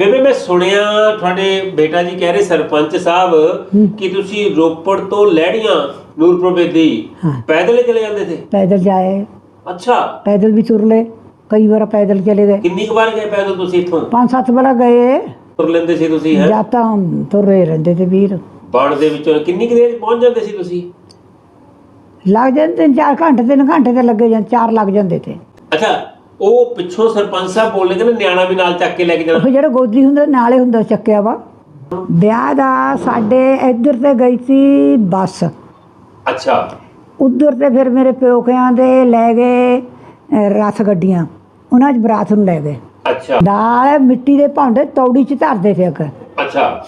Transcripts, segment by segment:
ਬੇਬੇ ਮੈਂ ਸੁਣਿਆ ਤੁਹਾਡੇ ਬੇਟਾ ਜੀ ਕਹਿ ਰਹੇ ਸਰਪੰਚ ਸਾਹਿਬ ਕਿ ਤੁਸੀਂ ਰੋਪੜ ਤੋਂ ਲੈੜੀਆਂ ਨੂਰਪੁਰ ਦੀ ਪੈਦਲ ਚਲੇ ਜਾਂਦੇ ਸੀ? ਪੈਦਲ ਜਾਏ। ਅੱਛਾ। ਪੈਦਲ ਵੀ ਤੁਰ ਲਏ। ਕਈ ਵਾਰ ਪੈਦਲ ਚਲੇ ਗਏ। ਕਿੰਨੀ ਕੁ ਵਾਰ ਗਏ ਪੈਦਲ ਤੁਸੀਂ ਇੱਥੋਂ? ਪੰਜ ਸੱਤ ਵਾਰ ਗਏ। ਤੁਰ ਲੈਂਦੇ ਸੀ ਤੁਸੀਂ ਹੈ? ਜਾਂ ਤਾਂ ਤੁਰੇ ਰਹਿੰਦੇ ਤੇ ਵੀਰ। ਬਾੜ ਦੇ ਵਿੱਚੋਂ ਕਿੰਨੀ ਕੁ ਦੇਰ ਪਹੁੰਚ ਜਾਂਦੇ ਸੀ ਤੁਸੀਂ? ਲੱਗ ਜਾਂਦੇ 4 ਘੰਟੇ 3 ਘੰਟੇ ਤੇ ਲੱਗੇ ਜਾਂ 4 ਲੱਗ ਜਾਂਦੇ ਤੇ। ਅੱਛਾ ਉਹ ਪਿੱਛੋਂ ਸਰਪੰਚ ਸਾਹਿਬ ਬੋਲਦੇ ਕਿ ਨਿਆਣਾ ਵੀ ਨਾਲ ਚੱਕ ਕੇ ਲੈ ਕੇ ਜਾਣਾ। ਉਹ ਜਿਹੜੇ ਗੋਦੀ ਹੁੰਦੇ ਨਾਲੇ ਹੁੰਦਾ ਚੱਕਿਆ ਵਾ। ਵਿਆਹ ਦਾ ਸਾਡੇ ਇੱਧਰ ਤੇ ਗਈ ਸੀ ਬੱਸ। ਅੱਛਾ। ਉਧਰ ਤੇ ਫਿਰ ਮੇਰੇ ਪਿਓਕਿਆਂ ਦੇ ਲੈ ਗਏ ਅਹ, ਰਥ ਗੱਡੀਆਂ। ਉਹਨਾਂ 'ਚ ਬਰਾਤ ਨੂੰ ਲੈ ਗਏ। ਅੱਛਾ। ਦਾਲ ਮਿੱਟੀ ਦੇ ਭਾਂਡੇ ਤੌੜੀ 'ਚ ਧਰਦੇ ਅੱਗੇ ਅੱਛਾ।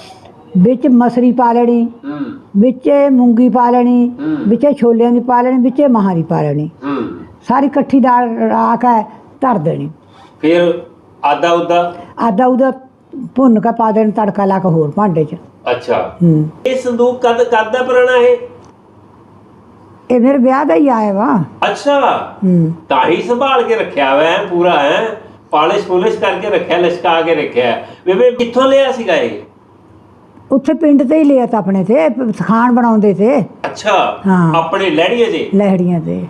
ਵਿੱਚ ਮਸਰੀ ਪਾ ਲੈਣੀ ਹੂੰ। ਵਿੱਚ ਮੂੰਗੀ ਪਾ ਲੈਣੀ ਹੂੰ। ਵਿੱਚ ਛੋਲਿਆਂ ਦੀ ਪਾ ਲੈਣੀ ਵਿੱਚ ਮਹਾਂ ਦੀ ਪਾ ਲੈਣੀ। ਹੂੰ। ਸਾਰੀ ਇਕੱਠੀ ਦਾਲ ਰਾਖ ਹੈ। ਧਰ ਦੇਣੀ। ਫਿਰ ਆਦਾ ਉਦਾ ਆਦਾ ਉਹਦਾ ਭੁੰਨ ਕੇ ਪਾ ਦੇਣ ਤੜਕਾ ਲਾ ਕੇ ਹੋਰ ਭਾਂਡੇ 'ਚ। ਅੱਛਾ। ਹੂੰ। ਇਹ ਸੰਦੂਕ ਕਦ ਕਦ ਦਾ ਪੁਰਾਣਾ ਹੈ ਇਹ ਮੇਰੇ ਵਿਆਹ ਦਾ ਹੀ ਆਇਆ ਵਾ। ਅੱਛਾ। ਹੂੰ। ਤਾਂ ਹੀ ਸੰਭਾਲ ਕੇ ਰੱਖਿਆ ਹੋਇਆ ਹੈ ਪੂਰਾ ਹੈ ਪਾਲਿਸ਼ ਪੁਲਿਸ਼ ਕਰਕੇ ਰੱਖਿਆ ਲਸ਼ਕਾ ਕੇ ਰੱਖਿਆ। ਹੈ। ਬੇਬੇ ਕਿੱਥੋਂ ਲਿਆ ਸੀਗਾ ਇਹ? ਉੱਥੇ ਪਿੰਡ ਤੇ ਹੀ ਲਿਆ ਤਾਂ ਆਪਣੇ ਤੇ ਖਾਣ ਬਣਾਉਂਦੇ ਤੇ। ਅੱਛਾ। ਹਾਂ। ਆਪਣੇ ਲਹਿੜੀਏ ਜੀ ਲਹਿੜੀਆਂ ਤੇ।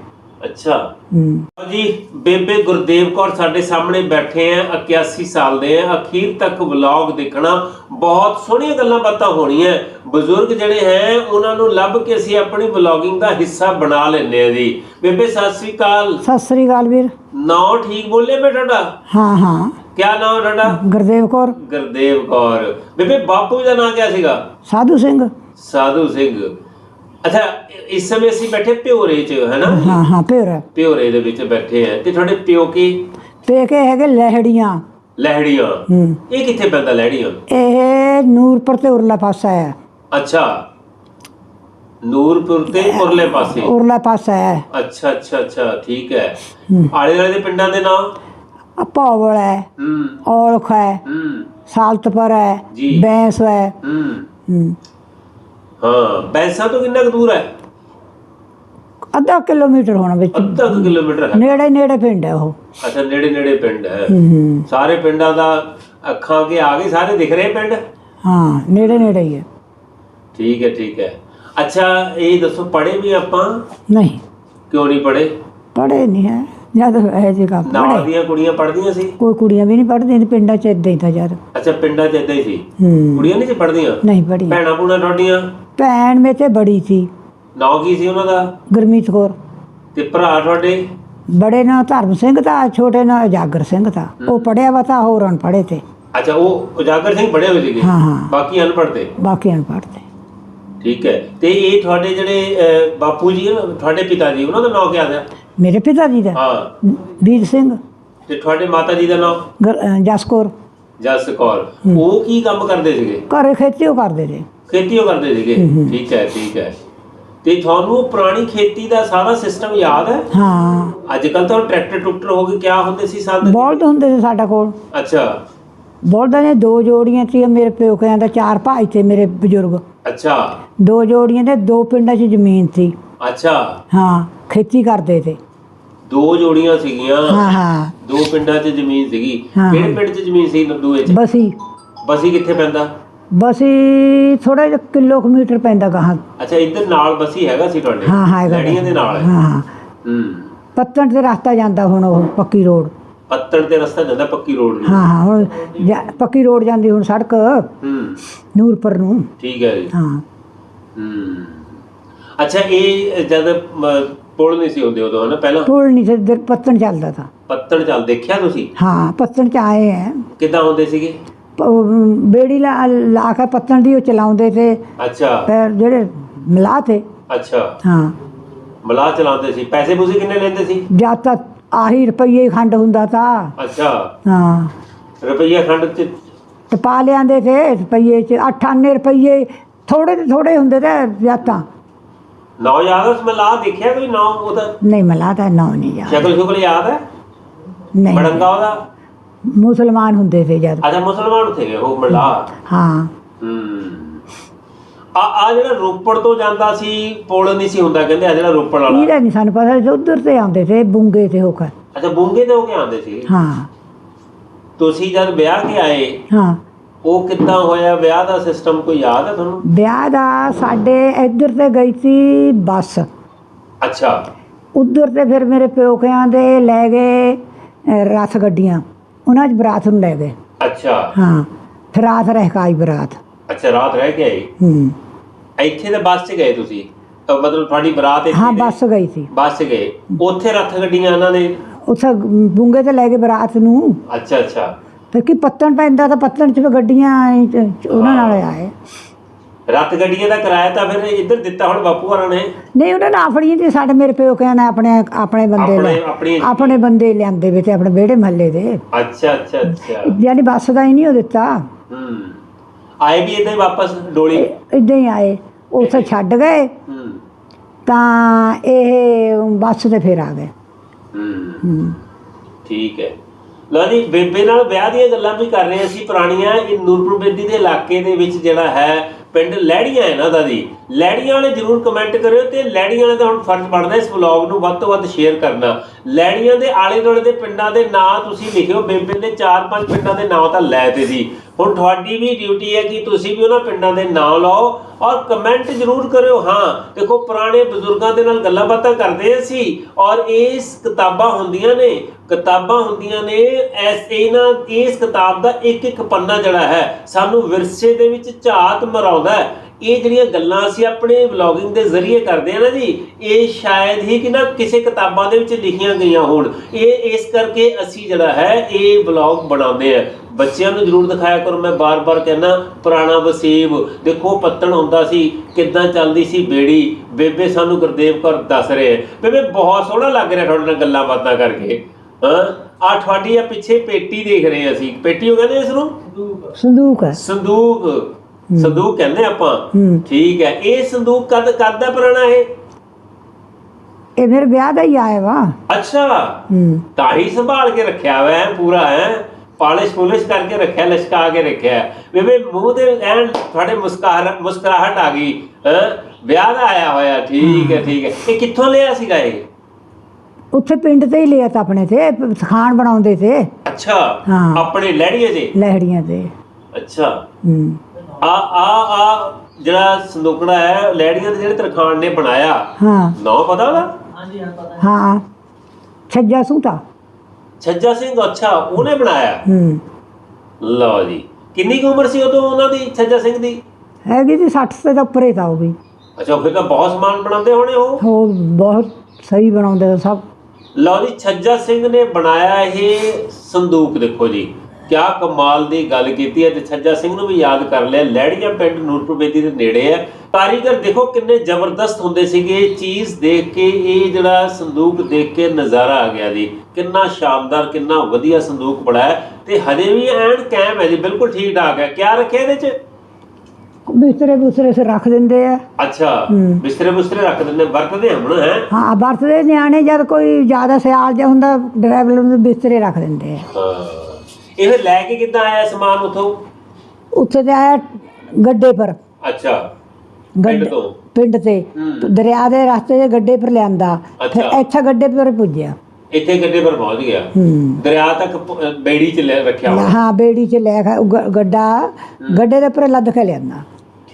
ਅੱਛਾ। ਹੂੰ। ਲਓ ਜੀ ਬੇਬੇ ਗੁਰਦੇਵ ਕੌਰ ਸਾਡੇ ਸਾਹਮਣੇ ਬੈਠੇ ਆ 81 ਸਾਲ ਦੇ ਆ। ਅਖੀਰ ਤੱਕ ਵਲੌਗ ਦੇਖਣਾ ਬਹੁਤ ਸੋਹਣੀਆਂ ਗੱਲਾਂ ਬਾਤਾਂ ਹੋਣੀਆਂ। ਬਜ਼ੁਰਗ ਜਿਹੜੇ ਹੈ ਉਹਨਾਂ ਨੂੰ ਲੱਭ ਕੇ ਅਸੀਂ ਆਪਣੀ ਵਲੌਗਿੰਗ ਦਾ ਹਿੱਸਾ ਬਣਾ ਲੈਂਦੇ ਆ ਜੀ। ਬੇਬੇ ਸਤਿ ਸ੍ਰੀ ਅਕਾਲ। ਸਤਿ ਸ੍ਰੀ ਅਕਾਲ ਵੀਰ। ਨਾਮ ਠੀਕ ਬੋਲੇ ਮੈਂ ਤੁਹਾਡਾ? ਹਾਂ ਹਾਂ। ਕਿਆ ਨਾਮ ਤੁਹਾਡਾ? ਗੁਰਦੇਵ ਕੌਰ। ਗੁਰਦੇਵ ਕੌਰ। ਬੇਬੇ ਬਾਪੂ ਦਾ ਨਾਮ ਕਿਆ ਸੀਗਾ? ਸਾਧੂ ਸਿੰਘ। ਸਾਧੂ ਸਿੰਘ। ਅੱਛਾ ਇਸ ਸਮੇਂ ਅਸੀਂ ਬੈਠੇ ਪਿਓਰੇ 'ਚ ਹੈਨਾ ਹਾਂ ਹਾਂ ਪਿਓਰ। ਪਿਓਰੇ ਦੇ ਵਿੱਚ ਬੈਠੇ ਆ। ਤੇ ਤੁਹਾਡੇ ਪਿਓ ਕੀ? ਪੇਕੇ ਹੈਗੇ? ਲਹਿੜੀਆਂ। ਲਹਿੜੀਆਂ। ਹੂੰ। ਇਹ ਕਿੱਥੇ ਪੈਂਦਾ ਲਹਿੜੀਆਂ? ਇਹ ਨੂਰਪੁਰ ਤੇ ਉਰਲਾ ਪਾਸਾ ਹੈ ਅੱਛਾ। ਨੂਰਪੁਰ ਤੇ ਉਰਲੇ ਪਾਸੇ। ਉਰਲਾ ਪਾਸਾ ਹੈ ਅੱਛਾ ਅੱਛਾ ਅੱਛਾ ਠੀਕ ਹੈ। ਹੂੰ। ਆਲੇ ਦੁਆਲੇ ਦੇ ਪਿੰਡਾਂ ਦੇ ਨਾਮ ਪੌਵਲ ਹੈ। ਹੂੰ। ਔਲਖ ਹੈ। ਹੂੰ। ਸਾਲਤਪੁਰ ਹੈ। ਜੀ। ਬੈਂਸ ਹੈ। ਹੂੰ। ਹੂੰ। ਹਾਂ ਬੈਂਸਾ ਤੋਂ ਕਿੰਨਾ ਕੁ ਦੂਰ ਹੈ? ਅੱਧਾ ਕਿਲੋਮੀਟਰ ਹੋਣਾ ਵਿੱਚ। ਅੱਧਾ ਕੁ ਕਿਲੋਮੀਟਰ ਹੈ। ਨੇੜੇ ਨੇੜੇ ਪਿੰਡ ਹੈ ਉਹ। ਅੱਛਾ ਨੇੜੇ ਨੇੜੇ ਪਿੰਡ ਹੈ। ਸਾਰੇ ਪਿੰਡਾਂ ਦਾ ਅੱਖਾਂ ਕੇ ਆ ਗਏ ਸਾਰੇ ਦਿਖ ਰਹੇ ਪਿੰਡ? ਹਾਂ ਨੇੜੇ ਨੇੜੇ ਹੀ ਹੈ। ਠੀਕ ਹੈ ਠੀਕ ਹੈ। ਅੱਛਾ ਇਹ ਦੱਸੋ ਪੜ੍ਹੇ ਵੀ ਆਪਾਂ? ਨਹੀਂ। ਕਿਉਂ ਨਹੀਂ ਪੜ੍ਹੇ? ਪੜ੍ਹੇ ਨਹੀਂ ਹੈ। ਜਦ ਇਹ ਜੀ ਕੰਮ ਨਾਲ ਦੀਆਂ ਕੁੜੀਆਂ ਪੜ੍ਹਦੀਆਂ ਸੀ? ਕੋਈ ਕੁੜੀਆਂ ਵੀ ਨਹੀਂ ਪੜ੍ਹਦੀਆਂ ਤੇ ਪਿੰਡਾਂ 'ਚ ਇਦਾਂ ਹੀ ਤਾਂ ਯਾਰ ਅੱਛਾ ਪਿੰਡਾਂ 'ਚ ਇਦਾਂ ਹੀ ਸੀ? ਹੂੰ। ਕੁੜੀਆਂ ਨਹੀਂ ਸੀ ਪੜ੍ਹਦੀਆਂ? ਨਹੀਂ ਪੜ੍ਹੀ ਭੈਣਾਂ ਭੂਣਾਂ ਤੁਹਾਡੀਆਂ? ਭੈਣ ਮੇ ਤੇ ਬੜੀ ਸੀ। ਨਾਂ ਕੀ ਸੀ ਉਹਨਾਂ ਦਾ? ਗੁਰਮੀਤ ਕੌਰ। ਤੇ ਭਰਾ ਤੁਹਾਡੇ? ਬੜੇ ਨਾਂ ਧਰਮ ਸਿੰਘ ਤਾਂ ਛੋਟੇ ਨਾਂ ਉਜਾਗਰ ਸਿੰਘ ਤਾਂ ਉਹ ਪੜਿਆ ਵਾ ਤਾਂ ਹੋਰ ਅਨਪੜ੍ਹੇ ਤੇ। ਅੱਛਾ ਉਹ ਉਜਾਗਰ ਸਿੰਘ ਬੜੇ ਹੋਏ ਸੀਗੇ? ਹਾਂ ਹਾਂ। ਬਾਕੀ ਅਨਪੜ੍ਹ ਤੇ? ਬਾਕੀ ਅਨਪੜ੍ਹ ਤੇ। ਠੀਕ ਹੈ। ਤੇ ਇਹ ਤੁਹਾਡੇ ਜਿਹੜੇ ਅਹ, ਬਾਪੂ ਜੀ ਨਾ, ਤੁਹਾਡੇ ਪਿਤਾ ਜੀ ਉਹਨਾਂ ਦਾ ਨਾਮ ਕਿਆ ਹੈ ਮੇਰੇ ਪਿਤਾ ਜੀ ਦਾ? ਹਾਂ। ਵੀਰ ਸਿੰਘ। ਤੇ ਤੁਹਾਡੇ ਮਾਤਾ ਜੀ ਦਾ ਨਾਮ ਗੁਰ- ਅਹ ਜਸ ਕੌਰ। ਜਸ ਕੌਰ। ਉਹ ਕੀ ਕੰਮ ਕਰਦੇ ਸੀਗੇ? ਘਰੇ ਖੇਤੀ ਉਹ ਕਰਦੇ ਰਹੇ। ਖੇਤੀ ਉਹ ਕਰਦੇ ਸੀਗੇ। ਠੀਕ ਹੈ ਠੀਕ ਹੈ। ਤੇ ਤੁਹਾਨੂੰ ਪੁਰਾਣੀ ਖੇਤੀ ਦਾ ਸਾਰਾ ਸਿਸਟਮ ਯਾਦ ਹੈ? ਹਾਂ। ਅੱਜ ਕੱਲ ਤਾਂ ਟਰੈਕਟਰ ਟੁਕਟਰ ਹੋ ਗਏ ਕਿਆ ਹੁੰਦੇ ਸੀ ਸੰਦ ਬੋਲਦ ਹੁੰਦੇ ਸੀ ਸਾਡਾ ਕੋਲ। ਅੱਛਾ। ਬੋਲਦਾਂ ਨੇ ਦੋ ਜੋੜੀਆਂ ਸੀ ਮੇਰੇ ਪਿਓਕਿਆਂ ਦਾ ਚਾਰ ਭਾਈ ਤੇ ਮੇਰੇ ਬਜ਼ੁਰਗ। ਅੱਛਾ। ਦੋ ਜੋੜੀਆਂ ਤੇ ਦੋ ਪਿੰਡਾਂ 'ਚ ਜ਼ਮੀਨ ਸੀ। ਅੱਛਾ। ਹਾਂ ਖੇਤੀ ਕਰਦੇ ਤੇ। ਦੋ ਜੋੜੀਆਂ ਸੀਗੀਆਂ। ਹਾਂ ਹਾਂ। ਦੋ ਪਿੰਡਾਂ 'ਚ ਜ਼ਮੀਨ ਸੀਗੀ। ਕਿਹੜੇ ਪਿੰਡ 'ਚ ਜ਼ਮੀਨ ਸੀ ਦੂਏ 'ਚ? ਬਸੀ। ਬਸੀ ਕਿੱਥੇ ਪੈਂਦਾ? ਬਸੀ ਥੋੜਾ ਜਿਹਾ ਕਿਲੋਮੀਟਰ ਪੈਂਦਾ ਗਾਹਾਂ। ਅੱਛਾ ਇੱਧਰ ਨਾਲ ਬਸੀ ਹੈਗਾ ਸੀ ਤੁਹਾਡੇ? ਹਾਂ ਹਾਂ ਹੈਗਾ। ਲੈਣੀਆਂ ਦੇ ਨਾਲ ਹੈ? ਹਾਂ ਹਾਂ। ਪੱਤਣ ਤੇ ਰਸਤਾ ਜਾਂਦਾ ਹੁਣ ਉਹ ਪੱਕੀ ਰੋਡ। ਪੱਤਣ ਤੇ ਰਸਤਾ ਜਾਂਦਾ ਪੱਕੀ ਰੋਡ ਨੂੰ ਹਾਂ ਹਾਂ ਹੁਣ ਜਾ- ਪੱਕੀ ਰੋਡ ਜਾਂਦੀ ਹੁਣ ਸੜਕ। ਹੂੰ। ਨੂਰਪੁਰ ਨੂੰ। ਠੀਕ ਹੈ ਜੀ। ਹਾਂ। ਹੂੰ। ਅੱਛਾ ਇਹ ਜਦ ਮ, ਪੁਲ ਨਹੀਂ ਸੀ ਹੁੰਦੇ ਉਦੋਂ ਹਨਾ ਪਹਿਲਾਂ? ਪੁਲ ਨਹੀਂ ਸੀ ਇੱਧਰ ਪੱਤਣ ਚੱਲਦਾ ਤਾਂ। ਪੱਤਣ ਚੱਲ ਦੇਖਿਆ ਤੁਸੀਂ? ਹਾਂ ਪੱਤਣ ਚ ਆਏ ਹੈ ਕਿੱਦਾਂ ਹੁੰਦੇ ਸੀਗੇ? ਪ- ਉਹ ਬੇੜੀ ਲਾ ਲਾ ਕੇ ਪੱਤਣ ਦੀ ਉਹ ਚਲਾਉਂਦੇ ਤੇ ਅੱਛਾ। ਪੈਰ ਜਿਹੜੇ ਮਲਾਹ ਤੇ। ਅੱਛਾ। ਹਾਂ। ਮਲਾਹ ਚਲਾਉਂਦੇ ਸੀ। ਪੈਸੇ ਪੂਸੇ ਕਿੰਨੇ ਲੈਂਦੇ ਸੀ? ਜਦ ਤੱਕ ਆਹੀ ਰੁਪਈਏ ਖੰਡ ਹੁੰਦਾ ਤਾਂ। ਅੱਛਾ। ਹਾਂ। ਰੁਪਈਆ ਖੰਡ ਚ ਟਪਾ ਲਿਆਂਦੇ ਤੇ ਰੁਪਈਏ ਚ 98 ਰੁਪਈਏ। ਥੋੜੇ ਤੇ ਥੋੜੇ ਹੁੰਦੇ ਤੇ ਜਾਤਾਂ ਨੌ ਯਾਦ ਉਸ ਮਲਾਹ ਦੇਖਿਆ ਕੋਈ? ਨੌ ਉਹਦਾ ਨਹੀਂ ਮਲਾਹ ਤਾਂ ਨਾ ਨਹੀਂ ਯਾਰ ਸ਼ਕਲ ਸ਼ੁਕਲ ਯਾਦ ਹੈ ਨਹੀਂ। ਮੜੰਗਾ ਉਹਦਾ? ਮੁਸਲਮਾਨ ਹੁੰਦੇ ਤੇ ਜਦ। ਅੱਛਾ ਮੁਸਲਮਾਨ ਸੀਗੇ ਉਹ ਮਲਾਹ ਹਾਂ। ਹੂੰ। ਆ ਆ ਜਿਹੜਾ ਰੋਪੜ ਤੋਂ ਜਾਂਦਾ ਸੀ ਪੁਲ ਨਹੀਂ ਸੀ ਹੁੰਦਾ ਕਹਿੰਦੇ ਆ ਜਿਹੜਾ ਰੋਪੜ ਵਾਲਾ। ਇਹਦਾ ਨਹੀਂ ਸਾਨੂੰ ਪਤਾ ਉਧਰ ਤੇ ਆਉਂਦੇ ਤੇ ਬੁੰਗੇ ਤੇ ਹੋ ਕੇ ਅੱਛਾ ਬੂੰਗੇ ਤੇ ਹੋ ਕੇ ਆਉਂਦੇ ਸੀ? ਹਾਂ। ਤੁਸੀਂ ਜਦ ਵਿਆਹ ਕੇ ਆਏ ਹਾਂ। ਉਹ ਕਿੱਦਾਂ ਹੋਇਆ? ਵਿਆਹ ਦਾ ਸਿਸਟਮ ਕੋਈ ਯਾਦ ਹੈ ਤੁਹਾਨੂੰ? ਵਿਆਹ ਦਾ ਸਾਡੇ ਇੱਧਰ ਤੇ ਗਈ ਸੀ ਬੱਸ। ਅੱਛਾ। ਉੱਧਰ ਤੇ ਫਿਰ ਮੇਰੇ ਪਿਓਕਿਆਂ ਦੇ ਲੈ ਗਏ ਰਥ ਗੱਡੀਆਂ। ਉਹਨਾਂ 'ਚ ਬਰਾਤ ਨੂੰ ਲੈ ਗਏ। ਅੱਛਾ। ਹਾਂ ਫਿਰ ਰਾਤ ਰਹਿ ਕਾਈ ਬਰਾਤ। ਅੱਛਾ ਰਾਤ ਰਹਿ ਕੇ ਆਏ ਹੂੰ। ਇੱਥੇ ਤਾਂ ਬੱਸ 'ਚ ਗਏ ਤੁਸੀਂ? ਤਾਂ ਮਤਲਬ ਤੁਹਾਡੀ ਬਰਾਤ ਇੱਥੇ ਹਾਂ? ਬੱਸ ਗਈ ਸੀ। ਬੱਸ 'ਚ ਗਏ। ਉੱਥੇ ਰੱਥ ਗੱਡੀਆਂ ਇਹਨਾਂ ਨੇ? ਉੱਥੇ ਬੁੰਗੇ ਤੇ ਲੈ ਗਏ ਬਰਾਤ ਨੂੰ। ਅੱਛਾ ਅੱਛਾ। ਫਿਰ ਕੀ ਪੱਤਣ ਪੈਂਦਾ ਤਾਂ ਪੱਤਣ 'ਚ ਗੱਡੀਆਂ ਉਹਨਾਂ ਨਾਲ ਆਏ। ਰੱਥ ਗੱਡੀਆਂ ਦਾ ਕਿਰਾਇਆ ਤਾਂ ਫਿਰ ਇੱਧਰ ਦਿੱਤਾ ਹੁਣ ਬਾਪੂ ਹੋਰਾਂ ਨੇ। ਨਹੀਂ ਉਹਨਾਂ ਨੇ ਆਪਣੀ ਤੇ ਸਾਡੇ ਮੇਰੇ ਪਿਓਕਿਆਂ ਨੇ ਆਪਣੇ ਆਪਣੇ ਬੰਦੇ ਆਪਣੇ ਲੈ। ਆਪਣੀ ਆਪਣੇ ਬੰਦੇ ਲਿਆਂਦੇ ਵੇ ਤੇ ਆਪਣੇ ਵਿਹੜੇ ਮਹੱਲੇ ਦੇ। ਅੱਛਾ ਅੱਛਾ ਅੱਛਾ। ਯਾਨੀ ਬੱਸ ਦਾ ਹੀ ਨਹੀਂ ਉਹ ਦਿੱਤਾ। ਹੂੰ। ਆਏ ਵੀ ਇੱਦਾਂ ਹੀ ਵਾਪਸ ਡੋਲੀ? ਇਦਾਂ ਹੀ ਆਏ। ਉੱਥੇ ਛੱਡ ਗਏ। ਹੂੰ। ਤਾਂ ਇਹ ਬੱਸ ਤੇ ਫਿਰ ਆ ਗਏ। ਹੂੰ। ਹੂੰ। ਠੀਕ ਹੈ। ਲਓ ਜੀ ਬੇਬੇ ਨਾਲ ਵਿਆਹ ਦੀਆਂ ਗੱਲਾਂ ਵੀ ਕਰ ਰਹੇ ਅਸੀਂ ਪੁਰਾਣੀਆਂ। ਇਹ ਨੂਰਪੁਰ ਬੇਦੀ ਦੇ ਇਲਾਕੇ ਦੇ ਵਿੱਚ ਜਿਹੜਾ ਹੈ ਪਿੰਡ ਲੈੜੀਆਂ ਹੈ ਇਹਨਾਂ ਦਾ ਜੀ। ਲੈੜੀਆਂ ਵਾਲੇ ਜਰੂਰ ਕਮੈਂਟ ਕਰਿਓ ਤੇ ਲੈੜੀਆਂ ਵਾਲੇ ਦਾ ਹੁਣ ਫਰਜ਼ ਬਣਦਾ ਇਸ ਵਲੌਗ ਨੂੰ ਵੱਧ ਤੋਂ ਵੱਧ ਸ਼ੇਅਰ ਕਰਨਾ। ਲੈੜੀਆਂ ਦੇ ਆਲੇ ਦੁਆਲੇ ਦੇ ਪਿੰਡਾਂ ਦੇ ਨਾਂ ਤੁਸੀਂ ਲਿਖਿਓ, ਬੇਬੇ ਨੇ ਚਾਰ ਪੰਜ ਪਿੰਡਾਂ ਦੇ ਨਾਂ ਤਾਂ ਲੈ ਤੇ ਸੀ ਹੁਣ ਤੁਹਾਡੀ ਵੀ ਡਿਊਟੀ ਹੈ ਕਿ ਤੁਸੀਂ ਵੀ ਉਹਨਾਂ ਪਿੰਡਾਂ ਦੇ ਨਾਂ ਲਾਓ ਔਰ ਕਮੈਂਟ ਜ਼ਰੂਰ ਕਰਿਓ। ਹਾਂ, ਦੇਖੋ ਪੁਰਾਣੇ ਬਜ਼ੁਰਗਾਂ ਦੇ ਨਾਲ ਗੱਲਾਂ ਬਾਤਾਂ ਕਰਦੇ ਸੀ ਔਰ ਇਸ ਕਿਤਾਬਾਂ ਹੁੰਦੀਆਂ ਨੇ ਕਿਤਾਬਾਂ ਹੁੰਦੀਆਂ ਨੇ, ਐਸ, ਇਹਨਾਂ, ਇਸ ਕਿਤਾਬ ਦਾ ਇੱਕ ਇੱਕ ਪੰਨਾ ਜਿਹੜਾ ਹੈ, ਸਾਨੂੰ ਵਿਰਸੇ ਦੇ ਵਿੱਚ ਝਾਤ ਮਰਾਉਂਦਾ ਹੈ। ਇਹ ਜਿਹੜੀਆਂ ਗੱਲਾਂ ਅਸੀਂ ਆਪਣੇ ਵਲੌਗਿੰਗ ਦੇ ਜ਼ਰੀਏ ਕਰਦੇ ਆ ਨਾ ਜੀ, ਇਹ ਸ਼ਾਇਦ ਹੀ ਕਿ ਨਾ ਕਿਸੇ ਕਿਤਾਬਾਂ ਦੇ ਵਿੱਚ ਲਿਖੀਆਂ ਗਈਆਂ ਹੋਣ। ਇਹ ਇਸ ਕਰਕੇ ਅਸੀਂ ਜਿਹੜਾ ਹੈ, ਇਹ ਵਲੌਗ ਬਣਾਉਂਦੇ ਆ ਬੱਚਿਆਂ ਨੂੰ ਜ਼ਰੂਰ ਦਿਖਾਇਆ ਕਰੋ, ਮੈਂ ਬਾਰ-ਬਾਰ ਕਹਿੰਦਾ, ਪੁਰਾਣਾ ਵਸੀਬ, ਦੇਖੋ, ਪੱਤਣ ਹੁੰਦਾ ਸੀ, ਕਿੱਦਾਂ ਚੱਲਦੀ ਸੀ ਬੇੜੀ। ਬੇਬੇ ਸਾਨੂੰ ਗੁਰਦੇਵ ਕੌਰ ਦੱਸ ਰਹੇ ਆ। ਬੇਬੇ, ਬਹੁਤ ਸੋਹਣਾ ਲੱਗ ਰਿਹਾ ਤੁਹਾਡੇ ਨਾਲ ਗੱਲਾਂ ਬਾਤਾਂ ਕਰਕੇ। ਹਾਂ? ਆ ਤੁਹਾਡੀ ਆ ਪਿੱਛੇ ਪੇਟੀ ਦੇਖ ਰਹੇ ਹਾਂ ਅਸੀਂ। ਪੇਟੀ ਉਹ ਕਹਿੰਦੇ ਇਸ ਨੂੰ? ਸੰਦੂਕ ਹੈ। ਸੰਦੂਕ। ਸੰਦੂਕ ਕਹਿੰਦੇ ਆਪਾਂ। ਹੂੰ। ਠੀਕ ਹੈ। ਇਹ ਸੰਦੂਕ ਕਦ ਕਦ ਦਾ ਪੁਰਾਣਾ ਇਹ? ਇਹ ਮੇਰੇ ਵਿਆਹ ਦਾ ਹੀ ਆਇਆ ਵਾ। ਅੱਛਾ। ਹੂੰ। ਤਾਂ ਹੀ ਸੰਭਾਲ ਕੇ ਰੱਖਿਆ ਹੋਇਆ ਹੈ ਪੂਰਾ ਹੈ ਪਾਲਿਸ਼ ਪੁਲਿਸ਼ ਕਰਕੇ ਰੱਖਿਆ ਲਸ਼ਕਾ ਕੇ ਰੱਖਿਆ। ਹੈ। ਬੇਬੇ ਮੂੰਹ ਤੇ ਐਨ ਤੁਹਾਡੇ ਮੁਸਕਰਾ ਮੁਸਕਰਾਹਟ ਆ ਗਈ। ਹੈ? ਵਿਆਹ ਦਾ ਆਇਆ ਹੋਇਆ। ਠੀਕ ਹੈ। ਠੀਕ ਹੈ। ਇਹ ਕਿੱਥੋਂ ਲਿਆ ਸੀਗਾ ਇਹ? ਉੱਥੇ ਪਿੰਡ ਤੇ ਹੀ ਲਿਆ ਤਾਂ ਆਪਣੇ ਤੇ ਖਾਣ ਬਣਾਉਂਦੇ ਤੇ। ਅੱਛਾ ਹਾਂ। ਆਪਣੇ ਲਹਿੜੀਏ ਜੇ ਲਹਿੜੀਆਂ ਤੇ। ਅੱਛਾ। ਹੂੰ। ਆ ਆ ਆ ਜਿਹੜਾ ਸੰਦੂਕੜਾ ਹੈ ਲਹਿੜੀਆਂ ਦੇ ਜਿਹੜੇ ਤਰਖਾਨ ਨੇ ਬਣਾਇਆ ਹਾਂ। ਨਾਂ ਪਤਾ ਉਹਦਾ? ਹਾਂ ਛੱਜਾ ਸੂਤਾ। ਛੱਜਾ ਸਿੰਘ ਅੱਛਾ ਉਹਨੇ ਬਣਾਇਆ? ਹੂੰ। ਲਓ ਜੀ। ਕਿੰਨੀ ਕੁ ਉਮਰ ਸੀ ਉਦੋਂ ਉਹਨਾਂ ਦੀ ਛੱਜਾ ਸਿੰਘ ਦੀ? ਹੈਗੀ ਜੀ 60 ਤੇ ਤਾਂ ਉੱਪਰ ਹੀ ਤਾਂ ਉਹ ਵੀ ਅੱਛਾ ਫਿਰ ਤਾਂ ਬਹੁਤ ਸਮਾਨ ਬਣਾਉਂਦੇ ਹੋਣੇ ਉਹ। ਉਹ ਬਹੁਤ ਸਹੀ ਬਣਾਉਂਦੇ ਤਾਂ ਸਭ। ਲਓ ਜੀ, ਛੱਜਾ ਸਿੰਘ ਨੇ ਬਣਾਇਆ ਇਹ ਸੰਦੂਕ ਦੇਖੋ ਜੀ। ਕਿਆ ਕਮਾਲ ਦੀ ਗੱਲ ਕੀਤੀ ਹੈ ਤੇ ਛੱਜਾ ਸਿੰਘ ਨੂੰ ਵੀ ਯਾਦ ਕਰ ਲਿਆ। ਲੈੜੀਆਂ ਪਿੰਡ ਨੂਰਪੁਰ ਬੇਦੀ ਦੇ ਨੇੜੇ ਹੈ। ਕਾਰੀਗਰ ਦੇਖੋ ਕਿੰਨੇ ਜ਼ਬਰਦਸਤ ਹੁੰਦੇ ਸੀਗੇ। ਇਹ ਚੀਜ਼ ਦੇਖ ਕੇ, ਇਹ ਜਿਹੜਾ ਸੰਦੂਕ ਦੇਖ ਕੇ ਨਜ਼ਾਰਾ ਆ ਗਿਆ ਜੀ। ਕਿੰਨਾ ਸ਼ਾਨਦਾਰ, ਕਿੰਨਾ ਵਧੀਆ ਸੰਦੂਕ ਬਣਾਇਆ। ਤੇ ਹਜੇ ਵੀ ਐਨ ਕਾਇਮ ਹੈ ਜੀ। ਬਿਲਕੁਲ ਠੀਕ ਠਾਕ ਹੈ। ਕਿਆ ਰੱਖਿਆ ਇਹਦੇ ਚ? ਬਿਸਤਰੇ ਬੁਸਰੇ ਸੇ ਰੱਖ ਦਿੰਦੇ ਆ। ਅੱਛਾ। ਬਿਸਤਰੇ ਬੁਸਤਰੇ ਰੱਖ ਦਿੰਦੇ ਵਰਤਦੇ ਹਮਣ ਹੈ? ਹਾਂ ਵਰਤਦੇ ਨਿਆਣੇ ਜਦ ਕੋਈ ਜ਼ਿਆਦਾ ਸਿਆਲ ਜਿਹਾ ਹੁੰਦਾ ਡਰਾਈਵਰ ਨੂੰ ਬਿਸਤਰੇ ਰੱਖ ਦਿੰਦੇ ਆ। ਇਹ ਲੈ ਕੇ ਕਿੱਦਾਂ ਆਇਆ ਸਮਾਨ ਉਥੋਂ? ਉੱਥੇ ਤੇ ਆਇਆ ਗੱਡੇ ਪਰ। ਅੱਛਾ ਪਿੰਡ ਤੋਂ? ਪਿੰਡ ਤੇ। ਦਰਿਆ ਦੇ ਰਸਤੇ 'ਚ ਗੱਡੇ ਪਰ ਲਿਆਂਦਾ। ਫਿਰ। ਇੱਥੇ ਗੱਡੇ ਪਰ ਪੁੱਜਿਆ। ਇੱਥੇ ਗੱਡੇ ਪਰ ਪਹੁੰਚ ਗਿਆ। ਦਰਿਆ ਤੱਕ ਪ- ਅ, ਬੇੜੀ ਚ ਲੈ ਰੱਖਿਆ ਹੋਇਆ। ਹਾਂ ਬੇੜੀ 'ਚ ਲੈ ਕੇ ਗ- ਗੱਡਾ ਗੱਡੇ ਦੇ ਉੱਪਰ ਲੱਦ ਕੇ ਲਿਆਂਦਾ।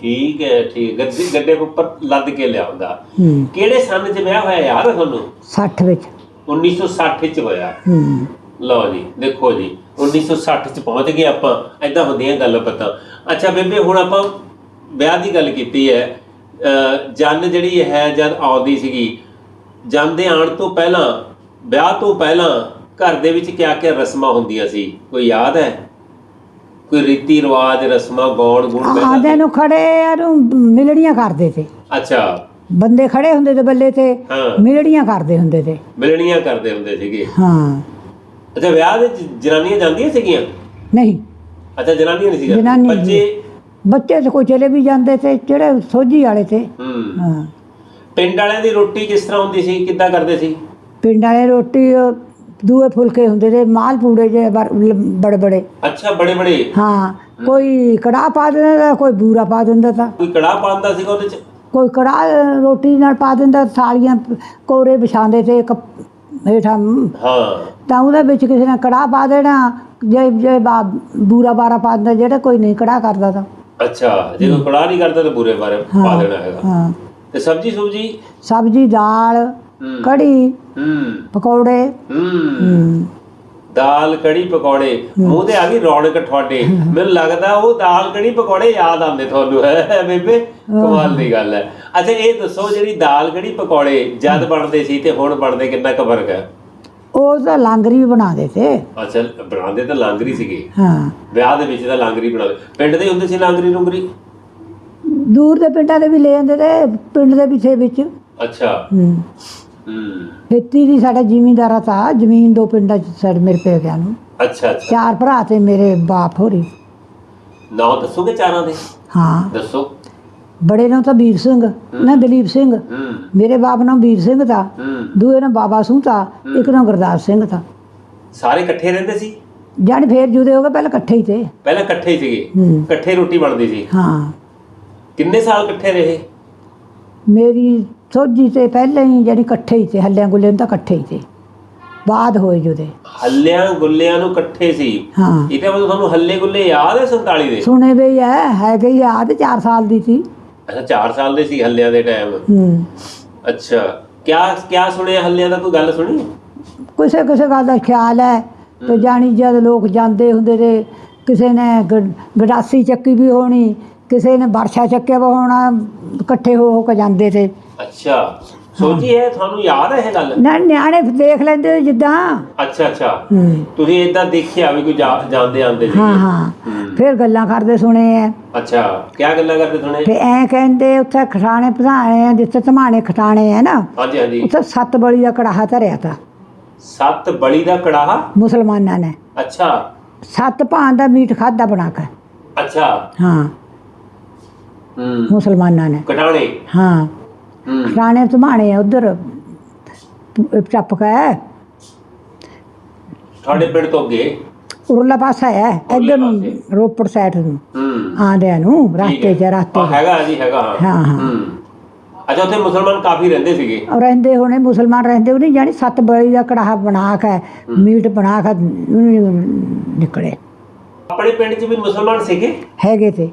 ਠੀਕ ਹੈ ਠੀਕ। ਗੱਦੇ ਗੱਡੇ ਉੱਪਰ ਲੱਦ ਕੇ ਲਿਆਉਂਦਾ। ਹੂੰ। ਕਿਹੜੇ ਸੰਨ ਚ ਵਿਆਹ ਹੋਇਆ ਯਾਰ ਤੁਹਾਨੂੰ? 60 ਵਿੱਚ। 1960 ਚ ਹੋਇਆ। ਹੂੰ। ਲਓ ਜੀ ਦੇਖੋ ਜੀ। 1960 ਚ ਪਹੁੰਚ ਗਏ ਆਪਾਂ। ਐਦਾਂ ਹੁੰਦੀਆਂ ਗੱਲ ਪਤਾ। ਅੱਛਾ ਬੇਬੇ ਹੁਣ ਆਪਾਂ ਵਿਆਹ ਦੀ ਗੱਲ ਕੀਤੀ ਹੈ। ਅ, ਜੰਨ ਜਿਹੜੀ ਹੈ ਜਦ ਆਉਂਦੀ ਸੀਗੀ ਜੰਨ ਦੇ ਆਉਣ ਤੋਂ ਪਹਿਲਾਂ ਵਿਆਹ ਤੋਂ ਪਹਿਲਾਂ ਘਰ ਦੇ ਵਿੱਚ ਕਿਆ ਕਿਆ ਰਸਮਾਂ ਹੁੰਦੀਆਂ ਸੀ? ਕੋਈ ਯਾਦ ਹੈ? ਕੋਈ ਰੀਤੀ ਰਿਵਾਜ ਰਸਮਾਂ ਗੌਣ ਗੁਣ ਆਂਦੇ ਨੂੰ ਖੜੇ ਆ ਨੂੰ ਮਿਲੜੀਆਂ ਕਰਦੇ ਤੇ। ਅੱਛਾ। ਬੰਦੇ ਖੜੇ ਹੁੰਦੇ ਤੇ ਬੱਲੇ ਤੇ ਹਾਂ। ਮਿਲੜੀਆਂ ਕਰਦੇ ਹੁੰਦੇ ਤੇ। ਮਿਲਣੀਆਂ ਕਰਦੇ ਹੁੰਦੇ ਸੀਗੇ। ਹਾਂ। ਅੱਛਾ ਵਿਆਹ ਦੇ ਚ ਜਨਾਨੀਆਂ ਜਾਂਦੀਆਂ ਸੀਗੀਆਂ? ਨਹੀਂ। ਅੱਛਾ ਜਨਾਨੀਆਂ ਨਹੀਂ ਸੀਗੀਆਂ? ਜਨਾਨੀ ਬੱਚੇ? ਬੱਚੇ ਤੇ ਕੋਈ ਚਲੇ ਵੀ ਜਾਂਦੇ ਤੇ ਜਿਹੜੇ ਸੋਝੀ ਵਾਲੇ ਤੇ। ਹੂੰ। ਹਾਂ। ਪਿੰਡ ਵਾਲਿਆਂ ਦੀ ਰੋਟੀ ਕਿਸ ਤਰ੍ਹਾਂ ਹੁੰਦੀ ਸੀ? ਕਿੱਦਾਂ ਕਰਦੇ ਸੀ? ਪਿੰਡ ਵਾਲੇ ਰੋਟੀ ਉਹ ਦੂਏ ਫੁਲਕੇ ਹੁੰਦੇ ਤੇ ਮਾਲ ਪੂੜੇ ਜੇ ਬੜੇ ਬੜੇ ਅੱਛਾ ਬੜੇ ਬੜੇ ਹਾਂ ਕੋਈ ਕੜਾਹ ਪਾ ਦਿੰਦਾ ਤਾ, ਕੋਈ ਬੂਰਾ ਪਾ ਦਿੰਦਾ ਤਾਂ। ਕੋਈ ਕੜਾਹ ਪਾਉਂਦਾ ਸੀਗਾ ਉਹਦੇ ਚ? ਕੋਈ ਕੜਾਹ ਰੋਟੀ ਨਾਲ ਪਾ ਦਿੰਦਾ ਥਾਲੀਆਂ ਕੋਰੇ ਵਿਛਾਉਂਦੇ ਤੇ ਕੱਪ- ਹੇਠਾਂ ਹਾਂ। ਤਾਂ ਉਹਦੇ ਵਿੱਚ ਕਿਸੇ ਨੇ ਕੜਾਹ ਪਾ ਦੇਣਾ ਜੇ ਜੇ ਬਾ ਬੂਰਾ ਬਾਰਾ ਪਾਉਂਦਾ ਜਿਹੜਾ ਕੋਈ ਨਹੀਂ ਕੜਾ ਕਰਦਾ ਤਾਂ। ਅੱਛਾ ਜੇ ਕੋਈ ਕੜਾਹ ਨਹੀਂ ਕਰਦਾ ਤਾਂ ਬੁਰੇ ਬਾਰੇ ਪਾ ਹਾਂ। ਦੇਣਾ ਹੈਗਾ। ਹਾਂ। ਤੇ ਸਬਜੀ ਸੁਬਜੀ ਸਬਜ਼ੀ ਦਾਲ ਕੜੀ। ਹੂੰ। ਪਕੌੜੇ। ਦਾਲ ਕੜੀ ਪਕੌੜੇ। ਮੂੰਹ ਤੇ ਆ ਗਈ ਰੌਣਕ ਤੁਹਾਡੇ। ਮੈਨੂੰ ਲੱਗਦਾ ਉਹ ਦਾਲ ਕੜੀ ਪਕੌੜੇ ਯਾਦ ਆਉਂਦੇ ਤੁਹਾਨੂੰ ਹੈ ਬੇਬੇ? ਕਮਾਲ ਦੀ ਗੱਲ ਹੈ। ਅੱਛਾ ਇਹ ਦੱਸੋ ਜਿਹੜੀ ਦਾਲ ਕੜੀ ਪਕੌੜੇ ਜਦ ਬਣਦੇ ਸੀ ਤੇ ਹੁਣ ਬਣਦੇ ਕਿੰਨਾ ਕੁ ਫ਼ਰਕ ਹੈ? ਉਹ ਤਾਂ ਲਾਂਗਰੀ ਵੀ ਬਣਾਉਂਦੇ ਤੇ। ਅੱਛਾ ਬਣਾਉਂਦੇ ਤਾਂ ਲਾਂਗਰੀ ਸੀਗੇ। ਹਾਂ। ਵਿਆਹ ਦੇ ਵਿੱਚ ਤਾਂ ਲਾਂਗਰੀ ਬਣਾਉਂਦੇ ਪਿੰਡ ਦੇ ਹੁੰਦੇ ਸੀ ਲਾਂਗਰੀ ਲੂੰਗਰੀ? ਦੂਰ ਦੇ ਪਿੰਡਾਂ ਦੇ ਵੀ ਲੈ ਜਾਂਦੇ ਤੇ ਪਿੰਡ ਦੇ ਪਿੱਛੇ ਵਿੱਚ। ਅੱਛਾ। ਹੂੰ। ਖੇਤੀ ਦੀ ਸਾਡਾ ਜ਼ਿਮੀਂਦਾਰਾ ਤਾਂ ਜ਼ਮੀਨ ਦੋ ਪਿੰਡਾਂ ਚ ਸਾਡੇ ਮੇਰੇ ਪੇਕਿਆਂ ਨੂੰ। ਅੱਛਾ ਅੱਛਾ। ਚਾਰ ਭਰਾ ਤੇ ਮੇਰੇ ਬਾਪ ਹੋਰੀ। ਨਾਂ ਦੱਸੋਗੇ ਚਾਰਾਂ ਦੇ? ਹਾਂ। ਦੱਸੋ। ਬੜੇ ਨੂੰ ਤਾਂ ਵੀਰ ਸਿੰਘ। ਨਾ ਦਲੀਪ ਸਿੰਘ। ਹੂੰ। ਮੇਰੇ ਬਾਪ ਨਾਮ ਵੀਰ ਸਿੰਘ ਹੂੰ। ਦੂਏ ਨਾਮ ਬਾਬਾ ਸਿੰਘ ਤਾਂ। ਇੱਕ ਨਾਮ ਗੁਰਦਾਸ ਸਿੰਘ ਤਾਂ। ਸਾਰੇ ਇਕੱਠੇ ਰਹਿੰਦੇ ਸੀ? ਜਾਣੀ ਫੇਰ ਜੁਦੇ ਹੋ ਗਏ ਪਹਿਲਾਂ ਇਕੱਠੇ ਹੀ ਤੇ। ਪਹਿਲਾਂ ਇਕੱਠੇ ਹੀ ਸੀਗੇ? ਹੂੰ। ਇਕੱਠੇ ਰੋਟੀ ਬਣਦੀ ਸੀ? ਹਾਂ। ਕਿੰਨੇ ਸਾਲ ਇਕੱਠੇ ਰਹੇ? ਮੇਰੀ ਸੋਝੀ ਤੇ ਪਹਿਲਾਂ ਹੀ ਜਿਹੜੀ ਇਕੱਠੇ ਹੀ ਤੇ ਹੱਲਿਆਂ ਗੁੱਲਿਆਂ ਨੂੰ ਤਾਂ ਇਕੱਠੇ ਹੀ ਤੇ। ਬਾਅਦ ਹੋਏ ਜੁਦੇ। ਹੱਲਿਆਂ ਗੁੱਲਿਆਂ ਨੂੰ ਇਕੱਠੇ ਸੀ। ਹਾਂ। ਇਹਦੇ ਮਤਲਬ ਤੁਹਾਨੂੰ ਹੱਲੇ ਗੁੱਲੇ ਯਾਦ ਹੈ 47 ਦੇ? ਸੁਣੇ ਵੀ ਹੈ ਹੈਗੇ ਯਾਦ 4 ਸਾਲ ਦੀ ਸੀ। ਅੱਛਾ 4 ਸਾਲ ਦੇ ਸੀ ਹੱਲਿਆਂ ਦੇ ਟਾਈਮ। ਹੂੰ। ਅੱਛਾ ਕਿਆ ਕਿਆ ਸੁਣਿਆ ਹੱਲਿਆਂ ਦਾ? ਕੋਈ ਗੱਲ ਸੁਣੀ? ਕਿਸੇ ਕਿਸੇ ਗੱਲ ਦਾ ਖਿਆਲ ਹੈ। ਤੇ ਜਾਣੀ ਜਦ ਲੋਕ ਜਾਂਦੇ ਹੁੰਦੇ ਤੇ ਕਿਸੇ ਨੇ ਗਡਾਸੀ ਚੱਕੀ ਵੀ ਹੋਣੀ ਕਿਸੇ ਨੇ ਵਰਸ਼ਾ ਚੱਕਿਆ ਵਾ ਹੋਣਾ ਇਕੱਠੇ ਹੋ ਹੋ ਕੇ ਜਾਂਦੇ ਤੇ। ਅੱਛਾ। ਸੋਚੀ ਹੈ ਤੁਹਾਨੂੰ ਯਾਦ ਹੈ ਇਹ ਗੱਲ? ਨਾ ਨਿਆਣੇ ਦੇਖ ਲੈਂਦੇ ਜਿੱਦਾਂ। ਅੱਛਾ ਅੱਛਾ। ਹੂੰ। ਤੁਸੀਂ ਇਦਾਂ ਦੇਖਿਆ ਵੀ ਕੋਈ ਜਾ- ਜਾਂਦੇ ਆਂਦੇ ਸੀ ਹਾਂ ਹਾਂ। ਫਿਰ ਗੱਲਾਂ ਕਰਦੇ ਸੁਣੇ ਐ ਅੱਛਾ। ਕਿਆ ਗੱਲਾਂ ਕਰਦੇ ਸੁਣੇ? ਤੇ ਐ ਕਹਿੰਦੇ ਉੱਥੇ ਖਟਾਣੇ ਪਧਾਣੇ ਆ ਜਿੱਥੇ ਧਮਾਣੇ ਖਟਾਣੇ ਆ ਨਾ ਹਾਂਜੀ ਹਾਂਜੀ। ਉੱਥੇ ਸੱਤ ਬਲੀ ਦਾ ਕੜਾਹਾ ਧਰਿਆ ਤਾ। ਸੱਤ ਬਲੀ ਦਾ ਕੜਾਹਾ? ਮੁਸਲਮਾਨਾਂ ਨੇ। ਅੱਛਾ। ਸੱਤ ਭਾਂ ਦਾ ਮੀਟ ਖਾਦਾ ਬਣਾ ਕੇ। ਅੱਛਾ। ਹੂੰ। ਮੁਸਲਮਾਨਾਂ ਨੇ। ਕਟਾਣੇ? ਹਾਂ। ਹੂੰ। ਖਟਾਣੇ ਧਮਾਣੇ ਆ ਉਧਰ। ਚੱਪ ਕੇ। ਤੁਹਾਡੇ ਪਿੰਡ ਤੋਂ ਅੱਗੇ? ਉਰਲਾ ਪਾਸਾ ਹੈ ਇੱਧਰ ਨੂੰ ਰੋਪੜ ਸਾਈਡ ਨੂੰ। ਹੂੰ। ਆਂਦਿਆਂ ਨੂੰ ਰਸਤੇ 'ਚ ਹੈ। ਰਸਤੇ ਹਾਂ, ਹੈਗਾ ਜੀ ਹੈਗਾ। ਹਾਂ ਹਾਂ, ਹਾਂ। ਹੂੰ ਅੱਛਾ ਉੱਥੇ ਮੁਸਲਮਾਨ ਕਾਫੀ ਰਹਿੰਦੇ ਸੀਗੇ? ਰਹਿੰਦੇ ਹੋਣੇ ਮੁਸਲਮਾਨ ਰਹਿੰਦੇ ਉਹਨੇ ਜਾਣੀ ਸੱਤ ਬਲੀ ਦਾ ਕੜਾਹਾ ਬਣਾ ਕੇ ਮੀਟ ਬਣਾ ਕੇ ਨਿਕਲੇ। ਆਪਣੇ ਪਿੰਡ 'ਚ ਵੀ ਮੁਸਲਮਾਨ ਸੀਗੇ? ਹੈਗੇ ਤੇ।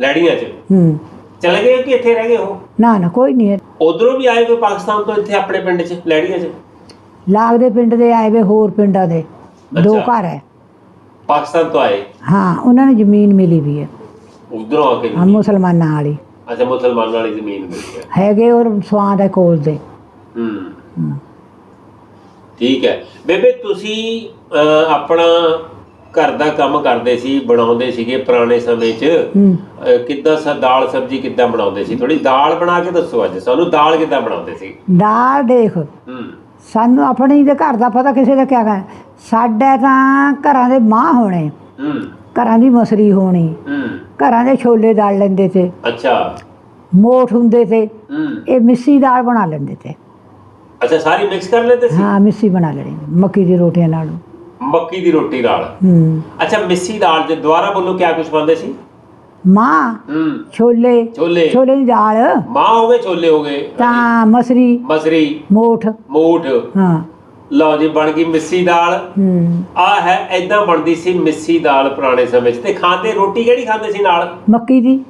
ਲੈੜੀਆਂ 'ਚ। ਹੂੰ। ਚਲੇ ਗਏ ਕਿ ਇੱਥੇ ਰਹਿ ਗਏ ਉਹ? ਨਾ ਨਾ ਕੋਈ ਨਹੀਂ ਹੈ। ਉਧਰੋਂ ਵੀ ਆਏ ਕੋਈ ਪਾਕਿਸਤਾਨ ਤੋਂ ਇੱਥੇ ਆਪਣੇ ਪਿੰਡ 'ਚ ਲੈੜੀਆਂ 'ਚ? ਲਾਗ ਦੇ ਪਿੰਡ ਦੇ ਆਏ ਵੇ ਹੋਰ ਪਿੰਡਾਂ ਦੇ। ਦੋ ਅੱਛਾ। ਘਰ ਹੈ ਪਾਕਿਸਤਾਨ ਤੋਂ ਆਏ? ਹਾਂ ਉਹਨਾਂ ਨੂੰ ਜ਼ਮੀਨ ਮਿਲੀ ਵੀ ਹੈ ਉਧਰੋਂ ਆ ਕੇ ਹਾਂ ਮੁਸਲਮਾਨਾਂ ਵਾਲੀ। ਅੱਛਾ ਮੁਸਲਮਾਨਾਂ ਵਾਲੀ ਜ਼ਮੀਨ ਮਿਲੀ ਹੈ ਹੈਗੇ ਔਰ ਸਵਾਂ ਦੇ ਕੋਲ ਦੇ। ਹੂੰ। ਹੂੰ। ਠੀਕ ਹੈ ਬੇਬੇ ਤੁਸੀਂ ਅਹ, ਆਪਣਾ ਘਰ ਦਾ ਕੰਮ ਕਰਦੇ ਸੀ ਬਣਾਉਂਦੇ ਸੀਗੇ ਪੁਰਾਣੇ ਸਮੇਂ 'ਚ। ਅਹ, ਕਿੱਦਾਂ ਸ ਦਾਲ ਸਬਜੀ ਕਿੱਦਾਂ ਬਣਾਉਂਦੇ ਸੀ? ਥੋੜੀ ਦਾਲ ਬਣਾ ਕੇ ਦੱਸੋ ਅੱਜ। ਸਾਨੂੰ ਦਾਲ ਕਿੱਦਾਂ ਬਣਾਉਂਦੇ ਸੀ? ਦਾਲ ਦੇਖ। ਹੂੰ। ਸਾਨੂੰ ਆਪਣੀ ਦੇ ਘਰ ਦਾ ਪਤਾ ਕਿਸੇ ਦਾ ਕਿਆ ਹੈ ਸਾਡੇ ਤਾਂ ਘਰਾਂ ਦੇ ਮਾਂ ਹੋਣੇ। ਹੂੰ। ਘਰਾਂ ਦੀ ਮਸਰੀ ਹੋਣੀ। ਹੂੰ। ਘਰਾਂ ਦੇ ਛੋਲੇ ਦਾਲ ਲੈਂਦੇ ਤੇ। ਅੱਛਾ। ਮੋਠ ਹੁੰਦੇ ਤੇ। ਹੂੰ। ਇਹ ਮਿੱਸੀ ਦਾਲ ਬਣਾ ਲੈਂਦੇ ਤੇ। ਅੱਛਾ ਸਾਰੀ ਮਿਕਸ ਕਰ ਲੈਂਦੇ ਸੀ? ਹਾਂ ਮਿੱਸੀ ਬਣਾ ਲੈਣੀ ਮੱਕੀ ਦੀ ਰੋਟੀਆਂ ਨਾਲ। ਮੱਕੀ ਦੀ ਰੋਟੀ ਨਾਲ। ਹੂੰ। ਅੱਛਾ ਮਿੱਸੀ ਦਾਲ ਜੇ ਦੁਬਾਰਾ ਬੋਲੋ ਕਿਆ ਕੁਝ ਪਾਉਂਦੇ ਸੀ? ਮਾਂ। ਹੂੰ। ਛੋਲੇ। ਛੋਲੇ। ਛੋਲੇ ਦੀ ਦਾਲ। ਮਾਂ ਹੋ ਗਏ ਛੋਲੇ ਹੋ ਗਏ। ਤਾਂ ਮਸਰੀ। ਮਸਰੀ। ਮੋਠ। ਮੂਠ। ਹਾਂ। ਲਓ ਜੀ ਬਣ ਗਈ ਮਿੱਸੀ ਦਾਲ। ਹੂੰ। ਆ ਹੈ ਐਦਾਂ ਬਣਦੀ ਸੀ ਮਿੱਸੀ ਦਾਲ ਪੁਰਾਣੇ ਸਮੇਂ 'ਚ। ਤੇ ਖਾਂਦੇ ਰੋਟੀ ਕਿਹੜੀ ਖਾਂਦੇ ਸੀ ਨਾਲ? ਮੱਕੀ ਦੀ।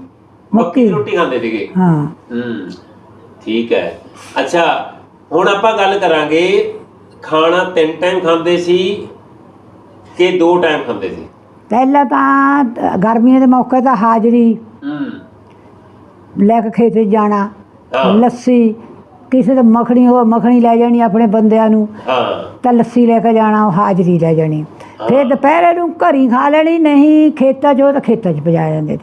ਮੱਕੀ ਦੀ ਰੋਟੀ ਖਾਂਦੇ ਸੀਗੇ। ਹਾਂ। ਹੂੰ ਠੀਕ ਹੈ। ਅੱਛਾ ਹੁਣ ਆਪਾਂ ਗੱਲ ਕਰਾਂਗੇ ਖਾਣਾ ਤਿੰਨ ਟਾਈਮ ਖਾਂਦੇ ਸੀ। ਕਿ ਦੋ ਟਾਈਮ ਖਾਂਦੇ ਸੀ। ਪਹਿਲਾਂ ਤਾਂ ਗਰਮੀਆਂ ਦੇ ਮੌਕੇ ਤਾਂ ਹਾਜ਼ਰੀ। ਹੂੰ ਲੈ ਕੇ ਖੇਤ 'ਚ ਜਾਣਾ ਹਾਂ। ਲੱਸੀ ਕਿਸੇ ਦੇ ਮੱਖਣੀ ਹੋ ਮੱਖਣੀ ਲੈ ਜਾਣੀ ਆਪਣੇ ਬੰਦਿਆਂ ਨੂੰ। ਹਾਂ। ਤਾਂ ਲੱਸੀ ਲੈ ਕੇ ਜਾਣਾ ਉਹ ਹਾਜ਼ਰੀ ਲੈ ਜਾਣੀ। ਫਿਰ ਦੁਪਹਿਰੇ ਨੂੰ ਘਰੀ ਖਾ ਲੈਣੀ ਨਹੀਂ ਖੇਤਾਂ 'ਚ ਉਹ ਤਾਂ ਖੇਤਾਂ 'ਚ ਪਜਾ ਜਾਂਦੇ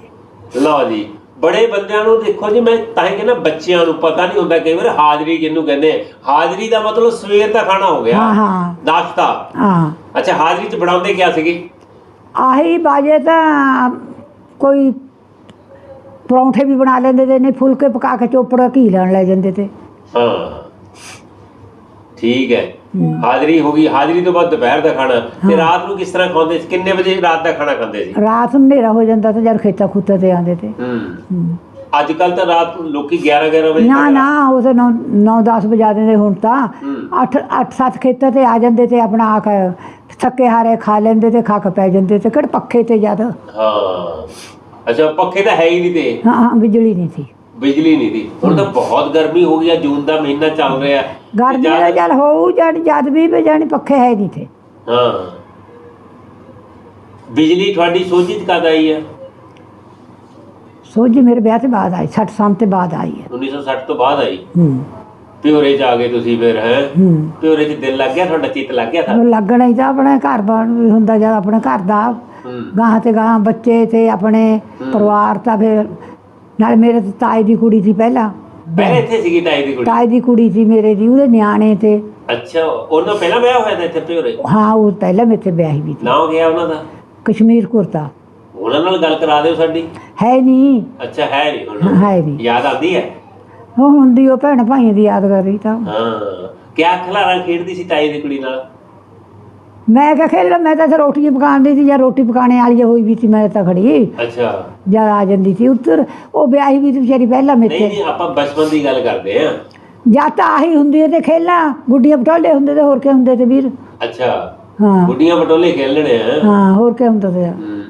ਤੇ ਲਓ ਜੀ ਬੜੇ ਬੰਦਿਆਂ ਨੂੰ ਦੇਖੋ ਜੀ ਮੈਂ ਤਾਂ ਹੀ ਕਹਿੰਦਾ ਬੱਚਿਆਂ ਨੂੰ ਪਤਾ ਨਹੀਂ ਹੁੰਦਾ ਕਈ ਵਾਰ ਹਾਜ਼ਰੀ ਕਿਹਨੂੰ ਕਹਿੰਦੇ ਆ। ਹਾਜ਼ਰੀ ਦਾ ਮਤਲਬ ਸਵੇਰ ਦਾ ਖਾਣਾ ਹੋ ਗਿਆ ਹਾਂ ਹਾਂ। ਨਾਸ਼ਤਾ। ਹਾਂ। ਅੱਛਾ ਹਾਜ਼ਰੀ 'ਚ ਬਣਾਉਂਦੇ ਕਿਆ ਸੀਗੇ? ਆਹੀ ਬਾਜੇ ਤਾਂ ਕੋਈ ਪਰੌਂਠੇ ਵੀ ਬਣਾ ਲੈਂਦੇ ਤੇ ਨਹੀਂ ਫੁਲਕੇ ਪਕਾ ਕੇ ਚੋਪੜਾ ਘੀ ਲੈਣ ਲੈ ਜਾਂਦੇ ਤੇ। ਹਾਂ। ਠੀਕ ਹੈ। ਹਾਜ਼ਰੀ ਹੋ ਗਈ ਹਾਜ਼ਰੀ ਤੋਂ ਬਾਅਦ ਦੁਪਹਿਰ ਦਾ ਖਾਣਾ। ਤੇ ਰਾਤ ਨੂੰ ਕਿਸ ਤਰ੍ਹਾਂ ਖਾਂਦੇ ਸੀ? ਕਿੰਨੇ ਵਜੇ ਰਾਤ ਦਾ ਖਾਣਾ ਖਾਂਦੇ ਸੀ? ਰਾਤ ਨੂੰ ਹਨੇਰਾ ਹੋ ਜਾਂਦਾ ਤਾਂ ਜਦ ਖੇਤਾਂ ਖੂਤਾਂ ਤੇ ਆਉਂਦੇ ਤੇ। ਹੂੰ। ਅੱਜ ਕੱਲ ਤਾਂ ਰਾਤ ਨੂੰ ਲੋਕੀ 11 11 ਵਜੇ ਨਾ ਨਾ ਉਹ ਤਾਂ 9 9 10 ਵਜਾ ਦਿੰਦੇ ਹੁਣ ਤਾਂ। ਹੂੰ। 8 8 7 ਖੇਤਾਂ ਤੇ ਆ ਜਾਂਦੇ ਤੇ ਆਪਣਾ ਆ ਕੇ ਥੱਕੇ ਹਾਰੇ ਖਾ ਲੈਂਦੇ ਤੇ ਖੱਕ ਪੈ ਜਾਂਦੇ ਤੇ ਕਿਹੜੇ ਪੱਖੇ ਤੇ ਜਦ ਹਾਂ। ਅੱਛਾ ਪੱਖੇ ਤਾਂ ਹੈ ਹੀ ਨਹੀਂ ਤੇ। ਹਾਂ ਬਿਜਲੀ ਨਹੀਂ ਸੀ। ਬਿਜਲੀ ਨਹੀਂ ਦੀ। ਹੁਣ ਤਾਂ ਬਹੁਤ ਗਰਮੀ ਹੋ ਗਈ ਆ ਜੂਨ ਦਾ ਮਹੀਨਾ ਚੱਲ ਰਿਹਾ। ਹੈ। ਗਰਮੀ ਦਾ ਜਦ- ਹੋਊ ਜਦ ਜਦ ਵੀ ਵੀ ਜਾਣੀ ਪੱਖੇ ਹੈ ਨਹੀਂ ਤੇ ਹਾਂ। ਬਿਜਲੀ ਤੁਹਾਡੀ ਚ ਕਦ ਆਈ ਹੈ ਸੋਝੀ ਮੇਰੇ ਵਿਆਹ ਤੇ ਬਾਅਦ ਆਈ 60 ਸਾਲ ਤੇ ਬਾਅਦ ਆਈ ਹੈ 1960 ਤੋਂ ਬਾਅਦ ਆਈ? ਹੂੰ। ਪਿਓਰੇ ਚ ਆ ਗਏ ਤੁਸੀਂ ਫਿਰ ਹੈ? ਹੂੰ। ਪਿਓਰੇ ਚ ਦਿਲ ਲੱਗ ਗਿਆ ਤੁਹਾਡਾ ਚਿੱਤ ਲੱਗ ਗਿਆ ਤਾਂ? ਲੱਗਣਾ ਹੀ ਤਾਂ ਆਪਣੇ ਘਰ ਬਾਰ ਵੀ ਹੁੰਦਾ ਜਦ ਆਪਣੇ ਘਰ ਦਾ ਹੂੰ। ਗਾਂ ਤੇ ਗਾਂ ਬੱਚੇ ਤੇ ਆਪਣੇ ਪਰਿਵਾਰ ਤਾਂ ਫਿਰ ਨਾਲ ਮੇਰੇ ਤੇ ਤਾਏ ਦੀ ਕੁੜੀ ਸੀ ਪਹਿਲਾਂ। ਪਹਿਲੇ ਇੱਥੇ ਸੀਗੀ ਤਾਈ ਦੀ ਕੁੜੀ? ਤਾਏ ਦੀ ਕੁੜੀ ਸੀ ਮੇਰੇ ਦੀ ਉਹਦੇ ਨਿਆਣੇ ਤੇ। ਅੱਛਾ ਉਹਨਾਂ ਪਹਿਲਾਂ ਵਿਆਹ ਹੋਇਆ ਤਾਂ ਇੱਥੇ ਪਿਓਰੇ ਹਾਂ ਉਹ ਪਹਿਲਾਂ ਤੇ ਵਿਆਹੀ ਵੀ ਸੀ ਨਾ ਹੋ ਗਿਆ ਉਹਨਾਂ ਦਾ? ਕਸ਼ਮੀਰ ਕੁਰਤਾ ਉਹਨਾਂ ਨਾਲ ਗੱਲ ਕਰਾ ਦਿਓ ਸਾਡੀ। ਹੈ ਨਹੀਂ ਅੱਛਾ ਹੈ ਨਹੀਂ ਹੁਣ ਹੈ ਨਹੀਂ ਯਾਦ ਆਉਂਦੀ ਹੈ? ਉਹ ਹੁੰਦੀ ਉਹ ਭੈਣ ਭਾਈਆਂ ਦੀ ਯਾਦ ਕਰ ਰਹੀ ਤਾਂ। ਹਾਂ। ਕਿਆ ਖਲਾਰਾ ਖੇਡਦੀ ਸੀ ਤਾਈ ਦੀ ਕੁੜੀ ਨਾਲ? ਮੈਂ ਕਿਹਾ ਖੇਡ ਮੈਂ ਤਾਂ ਇੱਥੇ ਰੋਟੀ ਪਕਾਉਂਦੀ ਸੀ ਜਾਂ ਰੋਟੀ ਪਕਾਣੇ ਵਾਲੀ ਹੋਈ ਵੀ ਸੀ ਮੈਂ ਤਾਂ ਖੜੀ। ਅੱਛਾ। ਜਦ ਆ ਜਾਂਦੀ ਸੀ ਉੱਧਰ ਉਹ ਵਿਆਹੀ ਵੀ ਸੀ ਵਿਚਾਰੀ ਪਹਿਲਾਂ ਨਹੀਂ ਮੇਥੇ। ਨਹੀਂ ਆਪਾਂ ਬਚਪਨ ਦੀ ਗੱਲ ਕਰਦੇ ਆ ਜਾਂ ਤਾਂ ਆਹੀ ਹੁੰਦੀ ਹੈ ਤੇ ਖੇਲਾਂ ਗੁੱਡੀਆਂ ਪਟੋਲੇ ਹੁੰਦੇ ਤੇ ਹੋਰ ਕੀ ਹੁੰਦੇ ਤੇ ਵੀਰ। ਅੱਛਾ। ਹਾਂ। ਗੁੱਡੀਆਂ ਪਟੋਲੇ ਖੇਲਣੇ ਆ। ਹਾਂ ਹੋਰ ਕੀ ਹੁੰਦਾ ਤੇ ਹਮ।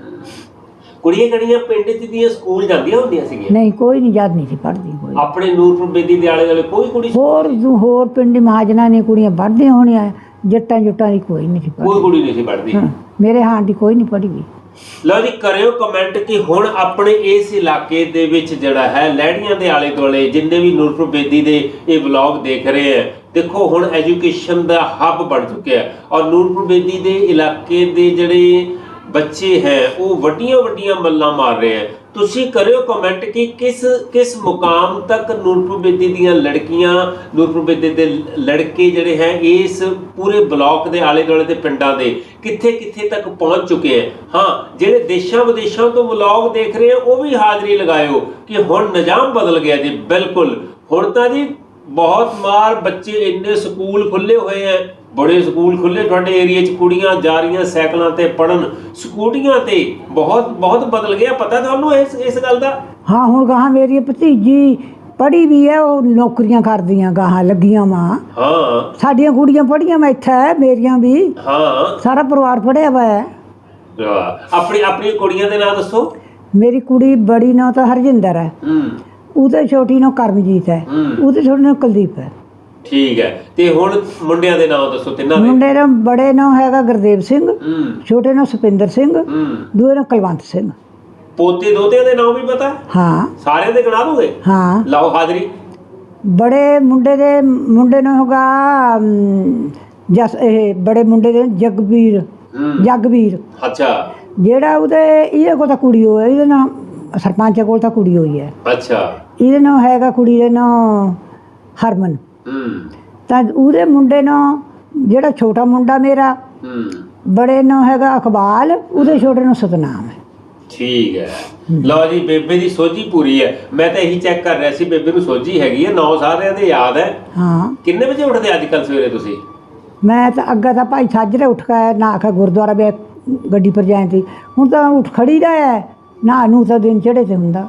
ਕੁੜੀਆਂ ਕੜੀਆਂ ਪਿੰਡ ਚ ਦੀਆਂ ਸਕੂਲ ਜਾਂਦੀਆਂ ਹੁੰਦੀਆਂ ਸੀਗੀਆਂ? ਨਹੀਂ ਕੋਈ ਨਹੀਂ ਯਾਦ ਨਹੀਂ ਸੀ ਪੜਦੀ ਕੋਈ। ਆਪਣੇ ਨੂਰਪੁਰ ਬੇਦੀ ਦੇ ਆਲੇ ਦੁਆਲੇ ਕੋਈ ਕੁੜੀ ਹੋਰ ਹੋਰ ਪਿੰਡੀ ਮਹਾਜਨਾਂ ਨੇ ਕੁੜੀਆਂ ਪੜਦੀਆਂ ਹੋਣੀਆਂ। ਜੱਟਾਂ ਜੁੱਟਾਂ ਦੀ ਕੋਈ ਨਹੀਂ ਸੀ ਕੋਈ ਕੁੜੀ ਨਹੀਂ ਸੀ ਪੜਦੀ ਮੇਰੇ ਹਾਂ ਦੀ ਕੋਈ ਨਹੀਂ ਪੜੀ ਵੀ ਲਓ ਜੀ ਕਰਿਓ ਕਮੈਂਟ ਕਿ ਹੁਣ ਆਪਣੇ ਇਸ ਇਲਾਕੇ ਦੇ ਵਿੱਚ ਜਿਹੜਾ ਹੈ ਲਹਿੜੀਆਂ ਦੇ ਆਲੇ ਦੁਆਲੇ ਜਿੰਨੇ ਵੀ ਨੂਰਪੁਰ ਬੇਦੀ ਦੇ ਇਹ ਵਲੌਗ ਦੇਖ ਰਹੇ ਆ ਦੇਖੋ ਹੁਣ ਐਜੂਕੇਸ਼ਨ ਦਾ ਹੱਬ ਬਣ ਚੁੱਕਿਆ ਹੈ। ਔਰ ਨੂਰਪੁਰ ਬੇਦੀ ਦੇ ਇਲਾਕੇ ਦੇ ਜਿਹੜੇ ਬੱਚੇ ਹੈ ਉਹ ਵੱਡੀਆਂ ਵੱਡੀਆਂ ਮੱਲਾਂ ਮਾਰ ਰਹੇ ਆ ਤੁਸੀਂ ਕਰਿਓ ਕਮੈਂਟ ਕਿ ਕਿਸ ਕਿਸ ਮੁਕਾਮ ਤੱਕ ਨੂਰਪੁਰ ਬੇਦੀ ਦੀਆਂ ਲੜਕੀਆਂ, ਨੂਰਪੁਰ ਬੇਦੀ ਦੇ ਲੜਕੇ ਜਿਹੜੇ ਹੈ, ਇਸ ਪੂਰੇ ਬਲਾਕ ਦੇ ਆਲੇ ਦੁਆਲੇ ਦੇ ਪਿੰਡਾਂ ਦੇ ਕਿੱਥੇ ਕਿੱਥੇ ਤੱਕ ਪਹੁੰਚ ਚੁੱਕੇ ਹੈ? ਹਾਂ, ਜਿਹੜੇ ਦੇਸ਼ਾਂ ਵਿਦੇਸ਼ਾਂ ਤੋਂ ਵਲੌਗ ਦੇਖ ਰਹੇ ਆ, ਉਹ ਵੀ ਹਾਜ਼ਰੀ ਲਗਾਇਓ ਕਿ ਹੁਣ ਨਿਜ਼ਾਮ ਬਦਲ ਗਿਆ ਜੀ, ਬਿਲਕੁਲ। ਹੁਣ ਤਾਂ ਜੀ ਬਹੁਤ ਮਾਰ ਬੱਚੇ ਇੰਨੇ ਸਕੂਲ ਖੁੱਲੇ ਹੋਏ ਐ ਬੜੇ ਸਕੂਲ ਖੁੱਲੇ ਤੁਹਾਡੇ ਏਰੀਆ 'ਚ ਕੁੜੀਆਂ ਜਾ ਰਹੀਆਂ ਸਾਈਕਲਾਂ ਤੇ ਪੜਨ ਸਕੂਟੀਆਂ ਤੇ ਬਹੁਤ ਬਹੁਤ ਬਦਲ ਗਿਆ ਪਤਾ ਤੁਹਾਨੂੰ ਇਸ ਇਸ ਗੱਲ ਦਾ? ਹਾਂ ਹੁਣ ਗਾਹਾਂ ਮੇਰੀ ਭਤੀਜੀ ਪੜੀ ਵੀ ਹੈ ਉਹ ਨੌਕਰੀਆਂ ਕਰਦੀਆਂ ਗਾਹਾਂ ਲੱਗੀਆਂ ਮਾਂ ਹਾਂ। ਸਾਡੀਆਂ ਕੁੜੀਆਂ ਪੜੀਆਂ ਮੈਂ ਇੱਥੇ ਮੇਰੀਆਂ ਵੀ। ਹਾਂ। ਸਾਰਾ ਪਰਿਵਾਰ ਪੜਿਆ ਵਾ। ਹੈ। ਵਾਹ। ਆਪਣੀ ਆਪਣੀ ਕੁੜੀਆਂ ਦੇ ਨਾਂ ਦੱਸੋ। ਮੇਰੀ ਕੁੜੀ ਬੜੀ ਨਾਂ ਤਾਂ ਹਰਜਿੰਦਰ ਹੈ ਹੂੰ। ਉਹਦੇ ਛੋਟੀ ਨਾਂ ਕਰਮਜੀਤ ਹੈ ਹੂੰ। ਉਹਦੇ ਛੋਟੀ ਨਾਂ ਕੁਲਦੀਪ ਹੈ ਠੀਕ ਹੈ। ਤੇ ਹੁਣ ਮੁੰਡਿਆਂ ਦੇ ਨਾਂ ਦੱਸੋ ਤਿੰਨਾਂ ਦੇ? ਮੁੰਡੇ ਦਾ ਬੜੇ ਨਾਂ ਹੈਗਾ ਗੁਰਦੇਵ ਸਿੰਘ ਹੂੰ। ਛੋਟੇ ਨਾਂ ਸੁਪਿੰਦਰ ਸਿੰਘ ਹੂੰ। ਦੂਏ ਨਾਂ ਕੁਲਵੰਤ ਸਿੰਘ। ਪੋਤੇ ਦੋਤਿਆਂ ਦੇ ਨਾਂ ਵੀ ਪਤਾ? ਹਾਂ। ਸਾਰਿਆਂ ਦੇ ਗਿਣਾ ਦੋਗੇ ਹਾਂ। ਲਾਓ ਹਾਜ਼ਰੀ। ਬੜੇ ਮੁੰਡੇ ਦੇ ਮੁੰਡੇ ਨੂੰ ਹੋਗਾ ਅਮ, ਜਸ ਇਹ ਬੜੇ ਮੁੰਡੇ ਦੇ ਜਗਵੀਰ ਜਗਵੀਰ। ਅੱਛਾ। ਜਿਹੜਾ ਉਹਦੇ ਇਹਦੇ ਕੋਲ ਤਾਂ ਕੁੜੀ ਹੋਈ ਹੈ ਇਹਦੇ ਨਾਲ ਸਰਪੰਚ ਕੋਲ ਤਾਂ ਕੁੜੀ ਹੋਈ ਹੈ। ਅੱਛਾ। ਇਹਦੇ ਨਾਲ ਹੈਗਾ ਕੁੜੀ ਦੇ ਨਾਲ ਹਰਮਨ। ਤਾਂ ਉਹਦੇ ਮੁੰਡੇ ਨਾਲ ਜਿਹੜਾ ਛੋਟਾ ਮੁੰਡਾ ਮੇਰਾ ਬੜੇ ਨਾਲ ਹੈਗਾ ਇਕਬਾਲ ਉਹਦੇ ਛੋਟੇ ਨੂੰ ਸਤਨਾਮ। ਹੈ ਠੀਕ ਹੈ। ਲਓ ਜੀ ਬੇਬੇ ਦੀ ਸੋਝੀ ਪੂਰੀ ਹੈ। ਮੈਂ ਤਾਂ ਇਹੀ ਚੈੱਕ ਕਰ ਰਿਹਾ ਸੀ ਬੇਬੇ ਨੂੰ ਸੋਝੀ ਹੈਗੀ ਹੈ ਨੌ ਸਾਰਿਆਂ ਦੇ ਯਾਦ ਹੈ। ਹਾਂ। ਕਿੰਨੇ ਵਜੇ ਉੱਠਦੇ ਅੱਜ ਕੱਲ ਸਵੇਰੇ ਤੁਸੀਂ? ਮੈਂ ਤਾਂ ਅੱਗਾ ਤਾਂ ਭਾਈ ਸਾਜਰੇ ਉੱਠ ਕੇ ਨਾ ਕੇ ਗੁਰਦੁਆਰਾ ਵੀ ਗੱਡੀ ਪਰ ਜਾਂਦੀ ਹੁਣ ਤਾਂ ਉੱਠ ਖੜੀ ਦਾ ਹੈ ਨਾ ਨੂੰ ਤਾਂ ਦਿਨ ਚੜੇ ਤੇ ਹੁੰਦਾ।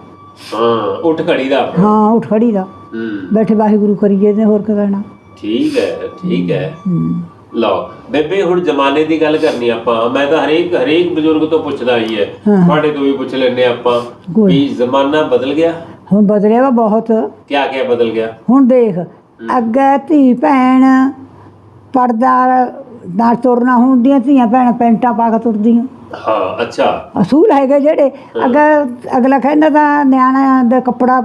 ਹਾਂ। ਉੱਠ ਘੜੀ ਦਾ ਆਪਣਾ। ਹਾਂ ਉੱਠ ਖੜੀ ਦਾ। ਹੂੰ। ਬੈਠੇ ਵਾਹਿਗੁਰੂ ਕਰੀਏ ਤੇ ਹੋਰ ਕੀ ਕਰਨਾ ਠੀਕ ਹੈ ਠੀਕ ਹੈ। ਹੂੰ। ਲਓ ਬੇਬੇ ਹੁਣ ਜ਼ਮਾਨੇ ਦੀ ਗੱਲ ਕਰਨੀ ਆਪਾਂ। ਮੈਂ ਤਾਂ ਹਰੇਕ ਹਰੇਕ ਬਜ਼ੁਰਗ ਤੋਂ ਪੁੱਛਦਾ ਹੀ ਹੈ। ਹਾਂ। ਤੁਹਾਡੇ ਤੋਂ ਵੀ ਪੁੱਛ ਲੈਨੇ ਆਪਾਂ। ਵੀ ਜ਼ਮਾਨਾ ਬਦਲ ਗਿਆ? ਹੁਣ ਬਦਲਿਆ ਵਾ ਬਹੁਤ। ਕਿਆ ਕਿਆ ਬਦਲ ਗਿਆ? ਹੁਣ ਦੇਖ ਅੱਗੇ ਧੀ ਭੈਣ ਪਰਦਾ ਨਾਲ ਤੁਰਨਾ ਹੁੰਦੀਆਂ ਧੀਆਂ ਭੈਣ ਪੈਂਟਾਂ ਪਾ ਕੇ ਤੁਰਦੀਆਂ। ਹਾਂ ਅੱਛਾ। ਅਸੂਲ ਹੈਗੇ ਜਿਹੜੇ। ਅੱਗੇ ਅਗਲਾ ਕਹਿੰਦਾ ਤਾਂ ਨਿਆਣਿਆਂ ਦਾ ਕੱਪੜਾ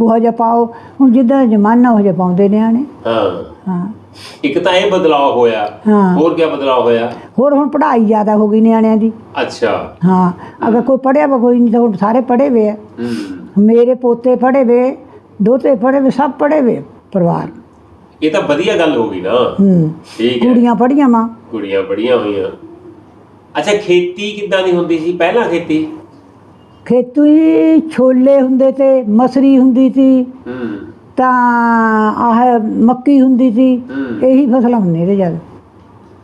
ਉਹ ਜਿਹਾ ਪਾਓ। ਹੁਣ ਜਿੱਦਾਂ ਜ਼ਮਾਨਾ ਉਹ ਜਿਹਾ ਪਾਉਂਦੇ ਨਿਆਣੇ। ਹਾਂ। ਹਾਂ। ਇੱਕ ਤਾਂ ਇਹ ਬਦਲਾਅ ਹੋਇਆ। ਹਾਂ। ਹੋਰ ਕਿਆ ਬਦਲਾਅ ਹੋਇਆ? ਹੋਰ ਹੁਣ ਪੜ੍ਹਾਈ ਜ਼ਿਆਦਾ ਹੋ ਗਈ ਨਿਆਣਿਆਂ ਦੀ। ਅੱਛਾ। ਹਾਂ। ਅਗਰ ਕੋਈ ਪੜਿਆ ਵਾ ਕੋਈ ਨਹੀਂ ਤਾਂ ਹੁਣ ਸਾਰੇ ਪੜ੍ਹੇ ਵੇ ਆ। ਹੂੰ। ਮੇਰੇ ਪੋਤੇ ਪੜ੍ਹੇ ਵੇ ਦੋਤੇ ਪੜ੍ਹੇ ਵੇ ਸਭ ਪੜ੍ਹੇ ਵੇ ਪਰਿਵਾਰ। ਇਹ ਤਾਂ ਵਧੀਆ ਗੱਲ ਹੋ ਗਈ ਨਾ। ਹੂੰ। ਠੀਕ ਹੈ। ਕੁੜੀਆਂ ਪੜ੍ਹੀਆਂ ਮਾਂ ਕੁੜੀਆਂ ਬੜੀਆਂ ਹੋਈਆਂ। ਅੱਛਾ ਖੇਤੀ ਕਿੱਦਾਂ ਦੀ ਹੁੰਦੀ ਸੀ? ਪਹਿਲਾਂ ਖੇਤੀ? ਖੇਤੀ ਛੋਲੇ ਹੁੰਦੇ ਤੇ ਮਸਰੀ ਹੁੰਦੀ ਸੀ। ਹੂੰ। ਤਾਂ ਆਹ ਮੱਕੀ ਹੁੰਦੀ ਸੀ। ਹੂੰ। ਇਹੀ ਫਸਲਾਂ ਹੁੰਦੀਆਂ ਇਹਦੇ ਜਦ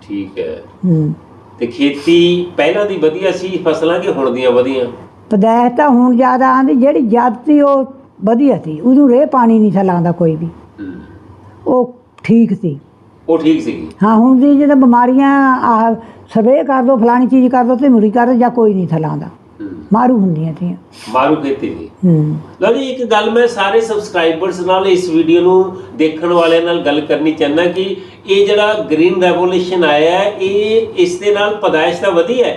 ਠੀਕ ਹੈ। ਹੂੰ। ਤੇ ਖੇਤੀ ਪਹਿਲਾਂ ਦੀ ਵਧੀਆ ਸੀ ਫਸਲਾਂ ਕਿ ਹੁਣ ਦੀਆਂ ਵਧੀਆਂ? ਪਦਾਇਸ਼ ਤਾਂ ਹੁਣ ਜ਼ਿਆਦਾ ਆਂਦੀ ਜਿਹੜੀ ਜਦ ਸੀ ਉਹ ਵਧੀਆ ਸੀ ਉਹਨੂੰ ਰੇ ਪਾਣੀ ਨਹੀਂ ਥਾ ਲਾਉਂਦਾ ਕੋਈ ਵੀ। ਹੂੰ। ਉਹ ਠੀਕ ਸੀ। ਉਹ ਠੀਕ ਸੀਗੀ। ਹਾਂ ਹੁਣ ਦੀ ਜਦੋਂ ਬਿਮਾਰੀਆਂ ਸਵੇ ਕਰ ਦੋ ਫਲਾਣੀ ਚੀਜ਼ ਕਰ ਦੋ ਤੇ ਮੁੜੀ ਕਰ ਜਾਂ ਕੋਈ ਨਹੀਂ ਥਲਾਉਂਦਾ ਮਾਰੂ ਹੁੰਦੀਆਂ ਤੀਆਂ ਮਾਰੂ ਖੇਤੀ ਦੀ ਹੂੰ। ਲਓ ਜੀ ਇੱਕ ਗੱਲ ਮੈਂ ਸਾਰੇ ਸਬਸਕ੍ਰਾਈਬਰਸ ਨਾਲ ਇਸ ਵੀਡੀਓ ਨੂੰ ਦੇਖਣ ਵਾਲਿਆਂ ਨਾਲ ਗੱਲ ਕਰਨੀ ਚਾਹੁੰਦਾ ਕਿ ਇਹ ਜਿਹੜਾ ਗ੍ਰੀਨ ਰੈਵੋਲੂਸ਼ਨ ਆਇਆ ਹੈ ਇਹ ਇਸ ਦੇ ਨਾਲ ਪਦਾਇਸ਼ ਤਾਂ ਵਧੀ ਹੈ।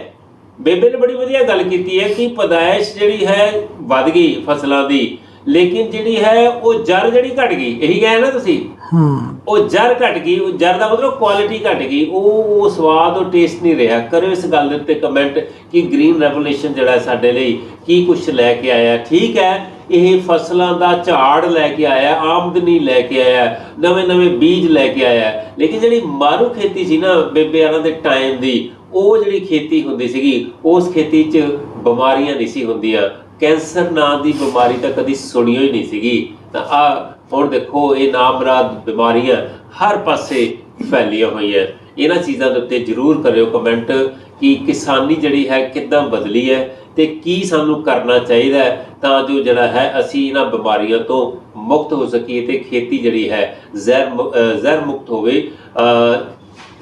ਬੇਬੇ ਨੇ ਬੜੀ ਵਧੀਆ ਗੱਲ ਕੀਤੀ ਹੈ ਕਿ ਪਦਾਇਸ਼ ਜਿਹੜੀ ਹੈ ਵੱਧ ਗਈ ਫਸਲਾਂ ਦੀ। ਲੇਕਿਨ ਜਿਹੜੀ ਹੈ ਉਹ ਜੜ ਜਿਹੜੀ ਘਟ ਗਈ ਇਹੀ ਕਹੇ ਨਾ ਤੁਸੀਂ? ਹਾਂ। ਉਹ ਜੜ ਘਟ ਗਈ ਉਹ ਜੜ ਦਾ ਮਤਲਬ ਕੁਆਲਿਟੀ ਘਟ ਗਈ ਉਹ ਉਹ ਸਵਾਦ ਉਹ ਟੇਸਟ ਨਹੀਂ ਰਿਹਾ। ਕਰਿਓ ਇਸ ਗੱਲ ਦੇ ਉੱਤੇ ਕਮੈਂਟ ਕਿ ਗ੍ਰੀਨ ਰੈਵੋਲੂਸ਼ਨ ਜਿਹੜਾ ਸਾਡੇ ਲਈ ਕੀ ਕੁਝ ਲੈ ਕੇ ਆਇਆ। ਠੀਕ ਹੈ ਇਹ ਫਸਲਾਂ ਦਾ ਝਾੜ ਲੈ ਕੇ ਆਇਆ ਆਮਦਨੀ ਲੈ ਕੇ ਆਇਆ ਨਵੇਂ ਨਵੇਂ ਬੀਜ ਲੈ ਕੇ ਆਇਆ। ਲੇਕਿਨ ਜਿਹੜੀ ਮਾਰੂ ਖੇਤੀ ਸੀ ਨਾ ਬੇਬੇ ਆਰਾਂ ਦੇ ਟਾਈਮ ਦੀ ਉਹ ਜਿਹੜੀ ਖੇਤੀ ਹੁੰਦੀ ਸੀਗੀ ਉਸ ਖੇਤੀ 'ਚ ਬਿਮਾਰੀਆਂ ਨਹੀਂ ਸੀ ਹੁੰਦੀਆਂ। ਕੈਂਸਰ ਨਾਂ ਦੀ ਬਿਮਾਰੀ ਤਾਂ ਕਦੀ ਸੁਣੀ ਹੋਈ ਨਹੀਂ ਸੀਗੀ। ਤਾਂ ਆ, ਹੁਣ ਦੇਖੋ, ਇਹ ਨਾਮਰਾਦ ਬਿਮਾਰੀਆਂ ਹਰ ਪਾਸੇ ਫੈਲੀਆਂ ਹੋਈਆਂ। ਇਹਨਾਂ ਚੀਜ਼ਾਂ ਦੇ ਉੱਤੇ ਜਰੂਰ ਕਰਿਓ ਕਮੈਂਟ ਕਿ ਕਿਸਾਨੀ ਜਿਹੜੀ ਹੈ ਕਿੱਦਾਂ ਬਦਲੀ ਹੈ ਤੇ ਕੀ ਸਾਨੂੰ ਕਰਨਾ ਚਾਹੀਦਾ ਤਾਂ ਜੋ ਜਿਹੜਾ ਹੈ ਅਸੀਂ ਇਹਨਾਂ ਬਿਮਾਰੀਆਂ ਤੋਂ ਮੁਕਤ ਹੋ ਸਕੀਏ ਤੇ ਖੇਤੀ ਜਿਹੜੀ ਹੈ ਜ਼ਹਿਰ ਮੁ- ਜ਼ਹਿਰ ਮੁਕਤ ਹੋਵੇ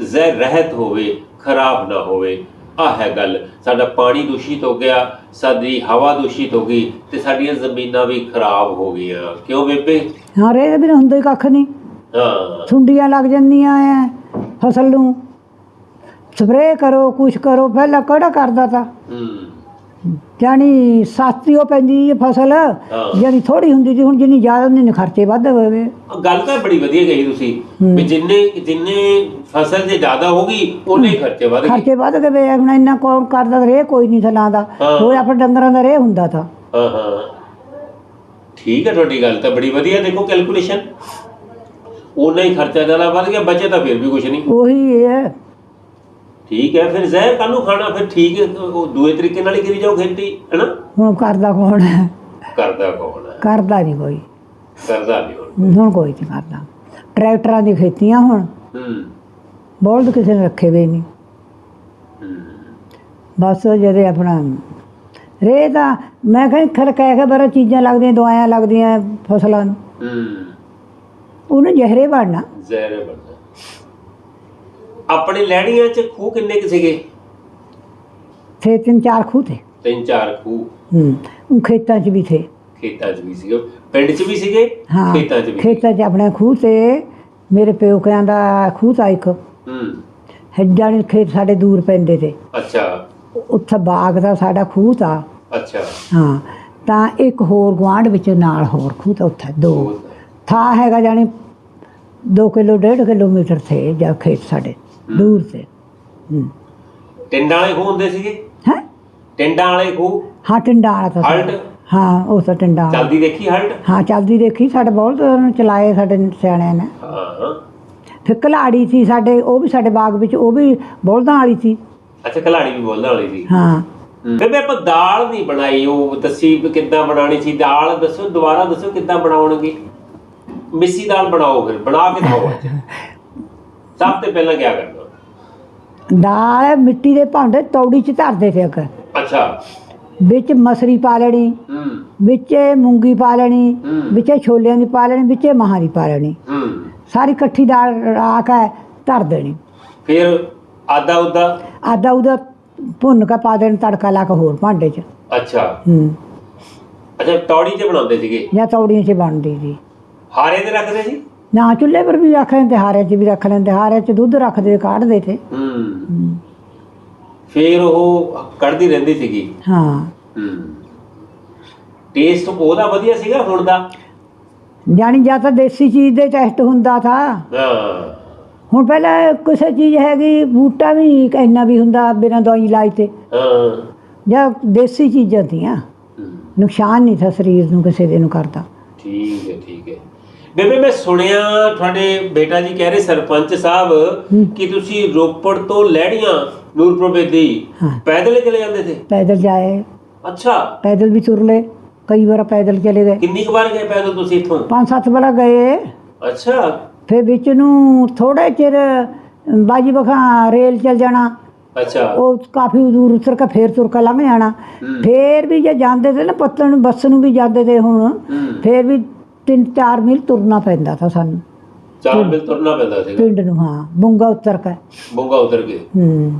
ਜ਼ਹਿਰ ਰਹਿਤ ਹੋਵੇ, ਖਰਾਬ ਨਾ ਹੋਵੇ। ਆ ਹੈ ਗੱਲ। ਸਾਡਾ ਪਾਣੀ ਦੂਸ਼ਿਤ ਹੋ ਗਿਆ ਸਾਡੀ ਹਵਾ ਦੂਸ਼ਿਤ ਹੋ ਗਈ ਤੇ ਸਾਡੀਆਂ ਜ਼ਮੀਨਾਂ ਵੀ ਖਰਾਬ ਹੋ ਗਈਆਂ। ਕਿਉਂ ਬੇਬੇ? ਹਾਂ ਰੇ ਦੇ ਬਿਨਾਂ ਹੁੰਦਾ ਹੀ ਕੱਖ ਨਹੀਂ ਹਾਂ। ਸੁੰਡੀਆਂ ਲੱਗ ਜਾਂਦੀਆਂ ਐ ਫਸਲ ਨੂੰ। ਸਪਰੇਅ ਕਰੋ ਕੁਛ ਕਰੋ ਪਹਿਲਾਂ ਕਿਹੜਾ ਕਰਦਾ ਤਾ? ਹੂੰ। ਜਾਣੀ ਸਸਤੀ ਉਹ ਪੈਂਦੀ ਹੈ ਫਸਲ ਜਾਣੀ ਥੋੜੀ ਹੁੰਦੀ ਸੀ ਹੁਣ ਜਿੰਨੀ ਜ਼ਿਆਦਾ ਹੁੰਦੀ ਨੇ ਖਰਚੇ ਵੱਧ ਹੋਵੇ ਗੱਲ ਤਾਂ ਬੜੀ ਵਧੀਆ ਕਹੀ ਤੁਸੀਂ ਵੀ ਜਿੰਨੇ ਜਿੰਨੇ ਫਸਲ ਜੇ ਜ਼ਿਆਦਾ ਹੋਗੀ ਉਹਨੇ ਹੀ। ਖਰਚੇ ਵਧ ਗਏ। ਖਰਚੇ ਵੱਧ ਗਏ ਹੁਣ ਇੰਨਾ ਕੌਣ ਕਰਦਾ ਰੇ ਕੋਈ ਨਹੀਂ ਥਲਾਉਂਦਾ ਹਾਂ। ਹੋਇਆ ਫਿਰ ਡੰਗਰਾਂ ਦਾ ਰੇ ਹੁੰਦਾ ਤਾਂ। ਹਾਂ ਹਾਂ। ਠੀਕ ਹੈ ਤੁਹਾਡੀ ਗੱਲ ਤਾਂ ਬੜੀ ਵਧੀਆ ਦੇਖੋ ਕੈਲਕੂਲੇਸ਼ਨ ਉਹਨਾਂ ਹੀ ਖਰਚਾ ਜ਼ਿਆਦਾ ਵੱਧ ਗਿਆ ਬਚੇ ਤਾਂ ਫਿਰ ਵੀ ਕੁਝ ਨਹੀਂ। ਉਹੀ ਇਹ ਹੈ। ਠੀਕ ਹੈ ਫਿਰ ਜ਼ਹਿਰ ਕਾਹਨੂੰ ਖਾਣਾ ਫਿਰ ਠੀਕ ਉਹ ਦੂਏ ਤਰੀਕੇ ਨਾਲ ਹੀ ਕਰੀ ਜਾਓ ਖੇਤੀ ਹੈਨਾ? ਹੁਣ ਕਰਦਾ ਕੌਣ ਹੈ? ਕਰਦਾ ਕੌਣ ਹੈ? ਕਰਦਾ ਨਹੀਂ ਕੋਈ। ਕਰਦਾ ਨਹੀਂ ਹੁਣ। ਹੁਣ ਕੋਈ ਨਹੀਂ ਕਰਦਾ। ਟਰੈਕਟਰਾਂ ਦੀ ਖੇਤੀਆਂ ਹੁਣ। ਹੂੰ। ਬਲਦ ਕਿਸੇ ਨੇ ਰੱਖੇ ਵੇ ਨਹੀਂ। ਬਸ ਜਿਹਦੇ ਆਪਣਾ ਰੇ ਤਾਂ ਮੈਂ ਕਹਿੰਦਾ ਖਰ ਕਹਿ ਕੇ ਬੜਾ ਚੀਜ਼ਾਂ ਲੱਗਦੀਆਂ ਦਵਾਈਆਂ ਲੱਗਦੀਆਂ ਫਸਲਾਂ ਨੂੰ। ਹੂੰ। ਉਹਨੂੰ ਜ਼ਹਿਰੇ ਬਣਨਾ। ਜ਼ਹਿਰ ਬਣਦਾ ਆਪਣੇ ਲੈਣੀਆਂ ਚ ਖੂਹ ਕਿੰਨੇ ਕੁ ਸੀਗੇ? ਥੇ ਤਿੰਨ ਚਾਰ ਖੂਹ ਤੇ। ਤਿੰਨ ਚਾਰ ਖੂਹ। ਹੂੰ ਉਹ ਖੇਤਾਂ 'ਚ ਵੀ ਥੇ। ਖੇਤਾਂ 'ਚ ਵੀ ਸੀਗੇ। ਪਿੰਡ 'ਚ ਵੀ ਸੀਗੇ? ਹਾਂ ਖੇਤਾਂ 'ਚ ਵੀ। ਖੇਤਾਂ 'ਚ ਆਪਣੇ ਖੂਹ ਤੇ। ਮੇਰੇ ਪਿਓਕਿਆਂ ਦਾ ਖੂਹ ਤਾਂ ਇੱਕ। ਹੂੰ। ਹੱਡਾਂ ਦੇ ਖੇਤ ਸਾਡੇ ਦੂਰ ਪੈਂਦੇ ਤੇ। ਅੱਛਾ। ਉੱਥੇ ਬਾਗ ਦਾ ਸਾਡਾ ਖੂਹ ਤਾਂ। ਅੱਛਾ। ਹਾਂ ਤਾਂ ਇੱਕ ਹੋਰ ਗੁਆਂਢ ਵਿੱਚ ਨਾਲ ਹੋਰ ਖੂਹ ਤਾਂ ਉੱਥੇ ਦੋ। ਉਹ- ਥਾਂ ਹੈਗਾ ਜਾਣੀ 2 ਕਿਲੋ 1.5 ਕਿਲੋਮੀਟਰ ਥੇ ਜਾਂ ਖੇਤ ਸਾਡੇ। ਦੂਰ ਤੇ। ਹੂੰ। ਟਿੰਡਾਂ ਵਾਲੇ ਖੂਹ ਹੁੰਦੇ ਸੀਗੇ? ਹੈ? ਟਿੰਡਾਂ ਵਾਲੇ ਖੂਹ? ਹਾਂ ਟਿੰਡਾ ਵਾਲਾ ਤਾਂ ਸਾਡਾ। ਹਲਟ ਹਾਂ ਉਹ ਤਾਂ ਟਿੰਡਾ ਵਾਲਾ। ਚੱਲਦੀ ਦੇਖੀ ਹਲਟ? ਹਾਂ ਚੱਲਦੀ ਦੇਖੀ। ਸਾਡੇ ਬਹੁਤ ਉਹਨੂੰ ਚਲਾਏ ਸਾਡੇ ਸਿਆਣਿਆਂ ਨੇ। ਹਾਂ। ਸੀ ਸਾਡੇ ਉਹ ਵੀ ਸਾਡੇ ਬਾਗ ਵਿੱਚ ਉਹ ਵੀ ਬੋਲਦਾਂ ਵਾਲੀ ਸੀ। ਅੱਛਾ ਕਲਾੜੀ ਵੀ ਬੋਲਣ ਵਾਲੀ ਸੀ। ਹਾਂ। ਬੇਬੇ ਆਪਾਂ ਦਾਲ ਨਹੀਂ ਬਣਾਈ ਉਹ ਦੱਸੀ ਵੀ ਕਿੱਦਾਂ ਬਣਾਉਣੀ ਸੀ। ਦਾਲ ਦੱਸੋ ਦੁਬਾਰਾ ਦੱਸੋ ਕਿੱਦਾਂ ਬਣਾਉਣਗੇ? ਮਿੱਸੀ ਦਾਲ ਬਣਾਓ ਫਿਰ ਬਣਾ ਕੇ ਦਿਖਾਓ। ਅੱਜ ਸਭ ਤੋਂ ਪਹਿਲਾਂ ਕੀ ਕਰਨਾ ਦਾਲ ਮਿੱਟੀ ਦੇ ਭਾਂਡੇ ਤੌੜੀ 'ਚ ਧਰਦੇ ਤੇ ਇੱਕ। ਅੱਛਾ। ਵਿੱਚ ਮਸਰੀ ਪਾ ਲੈਣੀ ਹੂੰ। ਵਿੱਚੇ ਮੂੰਗੀ ਪਾ ਲੈਣੀ ਹੂੰ। ਵਿੱਚੇ ਛੋਲਿਆਂ ਦੀ ਪਾ ਲੈਣੀ ਵਿੱਚੇ ਮਹਾਂ ਦੀ ਪਾ ਲੈਣੀ। ਹੂੰ। ਸਾਰੀ ਇਕੱਠੀ ਦਾਲ ਰਾ ਕੇ ਧਰ ਦੇਣੀ। ਫਿਰ ਆਦਾ ਉਦਾ ਆਦਾ ਉਹਦਾ ਭੁੰਨ ਕੇ ਪਾ ਦੇਣ ਤੜਕਾ ਲਾ ਕੇ ਹੋਰ ਭਾਂਡੇ 'ਚ। ਅੱਛਾ। ਹੂੰ। ਅੱਛਾ ਤੌੜੀ ਤੇ ਬਣਾਉਂਦੇ ਸੀਗੇ? ਜਾਂ ਤੌੜੀਆਂ 'ਚ ਬਣਦੀ ਸੀ। ਹਾਰੇ ਤੇ ਰੱਖਦੇ ਸੀ? ਨਾ ਚੁੱਲ੍ਹੇ ਪਰ ਵੀ ਰੱਖ ਲੈਂਦੇ ਹਾਰੇ 'ਚ ਵੀ ਰੱਖ ਲੈਂਦੇ ਹਾਰੇ 'ਚ ਦੁੱਧ ਰੱਖਦੇ ਕਾਢਦੇ ਤੇ। ਹੂੰ। ਫਿਰ ਉਹ ਕੱਢਦੀ ਰਹਿੰਦੀ ਸੀਗੀ। ਹਾਂ। ਹੂੰ। ਟੇਸਟ ਉਹਦਾ ਵਧੀਆ ਸੀਗਾ ਹੁਣ ਦਾ? ਜਾਣੀ ਜਾਂ ਤਾਂ ਦੇਸੀ ਚੀਜ਼ ਦੇ ਟੈਸਟ ਹੁੰਦਾ ਥਾ। ਹਾਂ। ਹੁਣ ਪਹਿਲਾਂ ਕਿਸੇ ਚੀਜ਼ ਹੈਗੀ ਬੂਟਾ ਵੀ ਇੰਨਾ ਵੀ ਹੁੰਦਾ ਬਿਨਾਂ ਦਵਾਈ ਇਲਾਜ ਤੇ। ਹਾਂ। ਜਾਂ ਦੇਸੀ ਚੀਜ਼ਾਂ ਤੀਆਂ ਹੂੰ, ਨੁਕਸਾਨ ਨਹੀਂ ਥਾ ਸਰੀਰ ਨੂੰ ਕਿਸੇ ਦੇ ਨੂੰ ਕਰਦਾ। ਠੀਕ ਹੈ। ਬੇਬੇ ਮੈਂ ਸੁਣਿਆ ਤੁਹਾਡੇ ਬੇਟਾ ਜੀ ਕਹਿ ਰਹੇ ਸਰਪੰਚ ਸਾਹਿਬ। ਕਿ ਤੁਸੀਂ ਰੋਪੜ ਤੋਂ ਲੈੜੀਆਂ ਨੂਰਪੁਰ ਬੇਦੀ। ਪੈਦਲ ਹੀ ਚਲੇ ਜਾਂਦੇ ਸੀ? ਪੈਦਲ ਜਾਏ। ਅੱਛਾ। ਪੈਦਲ ਵੀ ਤੁਰ ਲਏ। ਕਈ ਵਾਰ ਪੈਦਲ ਚਲੇ ਗਏ। ਕਿੰਨੀ ਕੁ ਵਾਰ ਗਏ ਪੈਦਲ ਤੁਸੀਂ ਇੱਥੋਂ? ਪੰਜ ਸੱਤ ਵਾਰ ਗਏ। ਅੱਛਾ। ਫਿਰ ਵਿੱਚ ਨੂੰ ਥੋੜੇ ਚਿਰ ਬਾਜੀ ਬਖਾ ਰੇਲ ਚਲ ਜਾਣਾ। ਅੱਛਾ। ਉਹ ਕਾਫੀ ਦੂਰ ਉਤਰ ਕੇ ਫੇਰ ਤੁਰ ਕੇ ਲੰਘ ਜਾਣਾ। ਫੇਰ ਵੀ ਜੇ ਜਾਂਦੇ ਤੇ ਨਾ ਪੱਤਣ ਬੱਸ ਨੂੰ ਵੀ ਜਾਂਦੇ ਤੇ ਹੁਣ। ਫੇਰ ਵੀ ਤਿੰਨ ਚਾਰ ਮੀਲ ਤੁਰਨਾ ਪੈਂਦਾ ਤਾਂ ਸਾਨੂੰ। ਚਾਰ ਮਿਲ ਤੁਰਨਾ ਪੈਂਦਾ ਸੀਗਾ। ਪਿੰਡ ਨੂੰ ਹਾਂ ਬੁੰਗਾ ਉੱਤਰ ਕੇ। ਬੁੰਗਾ ਉਤਰ ਕੇ। ਹੂੰ।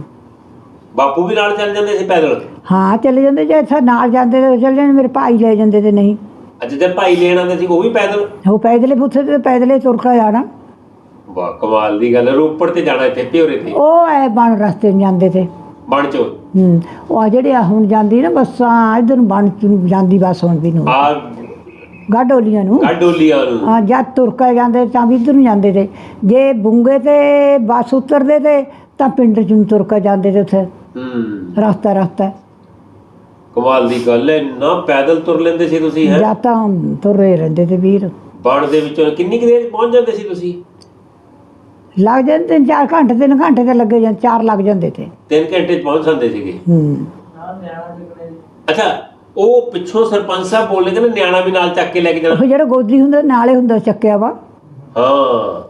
ਬਾਪੂ ਵੀ ਨਾਲ ਚੱਲ ਜਾਂਦੇ ਸੀ ਪੈਦਲ? ਹਾਂ ਚਲੇ ਜਾਂਦੇ ਜੇ ਇੱਥੇ ਨਾਲ ਜਾਂਦੇ ਤੇ ਚਲੇ ਜਾਂਦੇ ਮੇਰੇ ਭਾਈ ਲੈ ਜਾਂਦੇ ਤੇ ਨਹੀਂ। ਅੱਜ ਜੇ ਭਾਈ ਲੈਣ ਆਉਂਦੇ ਸੀ ਉਹ ਵੀ ਪੈਦਲ? ਉਹ ਪੈਦਲੇ ਪੁੱਥੇ ਤੇ ਪੈਦਲੇ ਤੁਰ ਕੇ ਜਾਣਾ। ਵਾਹ ਕਮਾਲ ਦੀ ਗੱਲ ਹੈ। ਰੋਪੜ ਤੇ ਜਾਣਾ ਇੱਥੇ ਪਿਉਰੇ ਤੇ। ਉਹ ਐ ਬਣ ਰਸਤੇ ਨੂੰ ਜਾਂਦੇ ਤੇ। ਬਣ ਚੋ? ਹੂੰ ਉਹ ਜਿਹੜੇ ਹੁਣ ਜਾਂਦੀ ਨਾ ਬੱਸਾਂ ਇਧਰ ਬਣ ਜਾਂਦੀ ਬੱਸ ਹੁਣ ਵੀ ਨੂੰ। ਆ ਗਾਡੋਲੀਆਂ ਨੂੰ। ਗਾਡੋਲੀਆਂ ਨੂੰ। ਹਾਂ ਜਦ ਤੁਰ ਕੇ ਜਾਂਦੇ ਤਾਂ ਵੀ ਇੱਧਰ ਨੂੰ ਜਾਂਦੇ ਤੇ। ਜੇ ਬੁੰਗੇ ਤੇ ਬੱਸ ਉਤਰਦੇ ਤੇ ਤਾਂ ਪਿੰਡ ਚ ਨੂੰ ਤੁਰ ਕੇ ਜਾਂਦੇ ਤੇ ਉੱਥੇ। ਹੂੰ। ਰਸਤਾ ਰਸਤਾ। ਕਮਾਲ ਦੀ ਗੱਲ ਹੈ ਨਾ ਪੈਦਲ ਤੁਰ ਲੈਂਦੇ ਸੀ ਤੁਸੀਂ ਹੈ? ਜਾਂ ਤਾਂ ਤੁਰੇ ਰਹਿੰਦੇ ਤੇ ਵੀਰ। ਬਣ ਦੇ ਵਿੱਚੋਂ ਕਿੰਨੀ ਕੁ ਦੇਰ 'ਚ ਪਹੁੰਚ ਜਾਂਦੇ ਸੀ ਤੁਸੀਂ? ਲੱਗ ਜਾਂਦੇ ਤਿੰਨ ਚਾਰ ਘੰਟੇ ਤਿੰਨ ਘੰਟੇ ਤੇ ਲੱਗੇ ਜਾਂ ਚਾਰ ਲੱਗ ਜਾਂਦੇ ਤੇ। 3 ਘੰਟੇ 'ਚ ਪਹੁੰਚ ਜਾਂਦੇ ਸੀਗੇ। ਹੂੰ। ਅੱਛਾ ਉਹ ਪਿੱਛੋਂ ਸਰਪੰਚ ਸਾਹਿਬ ਬੋਲਦੇ ਕਹਿੰਦੇ ਨਿਆਣਾ ਵੀ ਨਾਲ ਚੱਕ ਕੇ ਲੈ ਕੇ ਜਾਣਾ। ਉਹ ਜਿਹੜਾ ਗੋਦੀ ਹੁੰਦਾ ਨਾਲੇ ਹੁੰਦਾ ਚੱਕਿਆ ਵਾ। ਹਾਂ।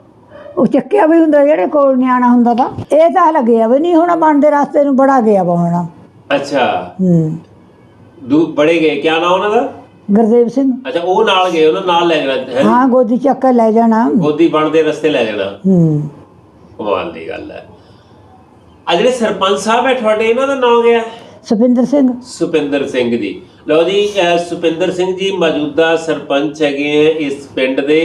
ਉਹ ਚੱਕਿਆ ਵੀ ਹੁੰਦਾ ਜਿਹੜੇ ਕੋਲ ਨਿਆਣਾ ਹੁੰਦਾ ਤਾਂ। ਇਹ ਤਾਂ ਲੱਗਿਆ ਵੀ ਨਹੀਂ ਹੋਣਾ ਬਣਦੇ ਰਸਤੇ ਨੂੰ ਬੜਾ ਗਿਆ ਵਾ ਹੁਣ। ਅੱਛਾ। ਹੂੰ। ਦੂ ਬੜੇ ਗਏ ਕਿਆ ਨਾਮ ਉਹਨਾਂ ਦਾ? ਗੁਰਦੇਵ ਸਿੰਘ। ਅੱਛਾ ਉਹ ਨਾਲ ਗਏ ਉਹਨਾਂ ਨਾਲ ਲੈ ਜਾਣਾ ਹੈ ਹਾਂ ਗੋਦੀ ਚੱਕ ਕੇ ਲੈ ਜਾਣਾ। ਗੋਦੀ ਬਣਦੇ ਰਸਤੇ ਲੈ ਜਾਣਾ। ਹੂੰ। ਕਮਾਲ ਦੀ ਗੱਲ ਹੈ। ਆ ਜਿਹੜੇ ਸਰਪੰਚ ਸਾਹਿਬ ਹੈ ਤੁਹਾਡੇ ਇਹਨਾਂ ਦਾ ਨਾਮ ਗਿਆ ਸੁਪਿੰਦਰ ਸਿੰਘ। ਸੁਪਿੰਦਰ ਸਿੰਘ ਜੀ। ਲਓ ਜੀ, ਅਹ ਸੁਪਿੰਦਰ ਸਿੰਘ ਜੀ ਮੌਜੂਦਾ ਸਰਪੰਚ ਹੈਗੇ ਹੈ ਇਸ ਪਿੰਡ ਦੇ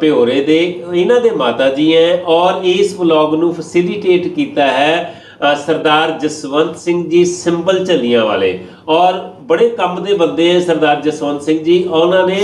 ਭਿਓਰੇ ਦੇ, ਇਹਨਾਂ ਦੇ ਮਾਤਾ ਜੀ ਹੈ ਔਰ ਇਸ ਵਲੌਗ ਨੂੰ ਫੈਸਿਲਿਟੇਟ ਕੀਤਾ ਹੈ ਸਰਦਾਰ ਜਸਵੰਤ ਸਿੰਘ ਜੀ ਸਿੰਬਲ ਝੱਲੀਆਂ ਵਾਲੇ ਔਰ ਬੜੇ ਕੰਮ ਦੇ ਬੰਦੇ ਹੈ ਸਰਦਾਰ ਜਸਵੰਤ ਸਿੰਘ ਜੀ, ਉਹਨਾਂ ਨੇ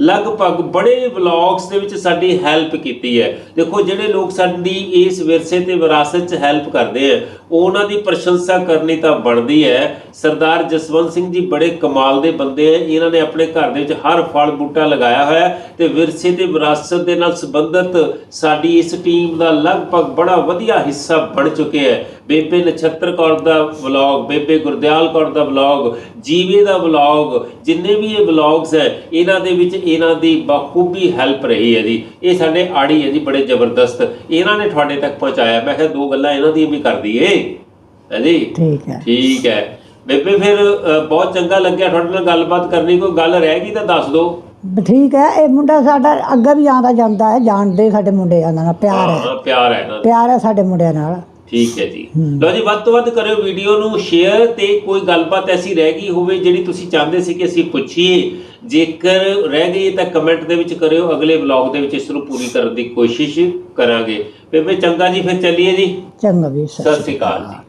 ਲਗਭਗ ਬੜੇ ਵਲੌਗਸ ਦੇ ਵਿੱਚ ਸਾਡੀ ਹੈਲਪ ਕੀਤੀ ਹੈ। ਦੇਖੋ, ਜਿਹੜੇ ਲੋਕ ਸਾਡੀ ਇਸ ਵਿਰਸੇ ਤੇ ਵਿਰਾਸਤ 'ਚ ਹੈਲਪ ਕਰਦੇ ਆ, ਉਹਨਾਂ ਦੀ ਪ੍ਰਸ਼ੰਸਾ ਕਰਨੀ ਤਾਂ ਬਣਦੀ ਹੈ। ਸਰਦਾਰ ਜਸਵੰਤ ਸਿੰਘ ਜੀ ਬੜੇ ਕਮਾਲ ਦੇ ਬੰਦੇ ਆ। ਇਹਨਾਂ ਨੇ ਆਪਣੇ ਘਰ ਦੇ ਵਿੱਚ ਹਰ ਫਲ ਬੂਟਾ ਲਗਾਇਆ ਹੋਇਆ ਹੈ ਤੇ ਵਿਰਸੇ ਤੇ ਵਿਰਾਸਤ ਦੇ ਨਾਲ ਸੰਬੰਧਿਤ ਸਾਡੀ ਇਸ ਟੀਮ ਦਾ ਲਗਭਗ ਬੜਾ ਵਧੀਆ ਹਿੱਸਾ ਬਣ ਚੁੱਕਿਆ ਹੈ। ਬੇਬੇ ਨਛੱਤਰ ਕੌਰ ਦਾ ਵਲੌਗ, ਬੇਬੇ ਗੁਰਦਿਆਲ ਕੌਰ ਦਾ ਵਲੌਗ, ਜੀਵੇ ਦਾ ਵਲੌਗ, ਜਿੰਨੇ ਵੀ ਇਹ ਵਲੌਗਸ ਹੈ, ਇਹਨਾਂ ਦੇ ਵਿੱਚ ਇਹਨਾਂ ਦੀ ਬਖੂਬੀ ਹੈਲਪ ਰਹੀ ਹੈ ਜੀ। ਇਹ ਸਾਡੇ ਆੜੀ ਹੈ ਜੀ ਬੜੇ ਜ਼ਬਰਦਸਤ। ਇਹਨਾਂ ਨੇ ਤੁਹਾਡੇ ਤੱਕ ਪਹੁੰਚਾਇਆ। ਮੈਂ ਕਿਹਾ ਦੋ ਗੱਲਾਂ ਇਹਨਾਂ ਦੀਆਂ ਵੀ ਕਰ ਦਈਏ ਹੈ ਜੀ? ਠੀਕ ਹੈ। ਠੀਕ ਹੈ। ਬੇਬੇ ਫਿਰ ਬਹੁਤ ਚੰਗਾ ਲੱਗਿਆ ਤੁਹਾਡੇ ਨਾਲ ਗੱਲਬਾਤ ਕਰਨੀ। ਕੋਈ ਗੱਲ ਰਹਿ ਗਈ ਤਾਂ ਦੱਸ ਦਿਓ ਠੀਕ ਹੈ। ਇਹ ਮੁੰਡਾ ਸਾਡਾ ਅੱਗੇ ਵੀ ਆਉਂਦਾ ਜਾਂਦਾ ਹੈ। ਜਾਣਦੇ ਸਾਡੇ ਮੁੰਡਿਆਂ ਨਾਲ ਪਿਆਰ ਹੈ। ਪਿਆਰ ਹੈ ਪਿਆਰ ਹੈ ਸਾਡੇ ਮੁੰਡਿਆਂ ਨਾਲ। ਠੀਕ ਹੈ ਜੀ। ਲਓ ਜੀ ਵੱਧ ਤੋਂ ਵੱਧ ਕਰਿਓ ਵੀਡੀਓ ਨੂੰ ਸ਼ੇਅਰ ਤੇ ਕੋਈ ਗੱਲਬਾਤ ਐਸੀ ਰਹਿ ਗਈ ਹੋਵੇ ਜਿਹੜੀ ਤੁਸੀਂ ਚਾਹੁੰਦੇ ਸੀ ਕਿ ਅਸੀਂ ਪੁੱਛੀਏ। ਜੇਕਰ ਰਹਿ ਗਈ ਤਾਂ ਕਮੈਂਟ ਦੇ ਵਿੱਚ ਕਰਿਓ ਅਗਲੇ ਵਲੌਗ ਦੇ ਵਿੱਚ ਇਸ ਨੂੰ ਪੂਰੀ ਕਰਨ ਦੀ ਕੋਸ਼ਿਸ਼ ਕਰਾਂਗੇ। ਬੇਬੇ ਚੰਗਾ ਜੀ ਫਿਰ ਚੱਲੀਏ ਜੀ। ਚੰਗਾ ਵੀ ਸਤਿ ਸ਼੍ਰੀ ਅਕਾਲ। ਜੀ।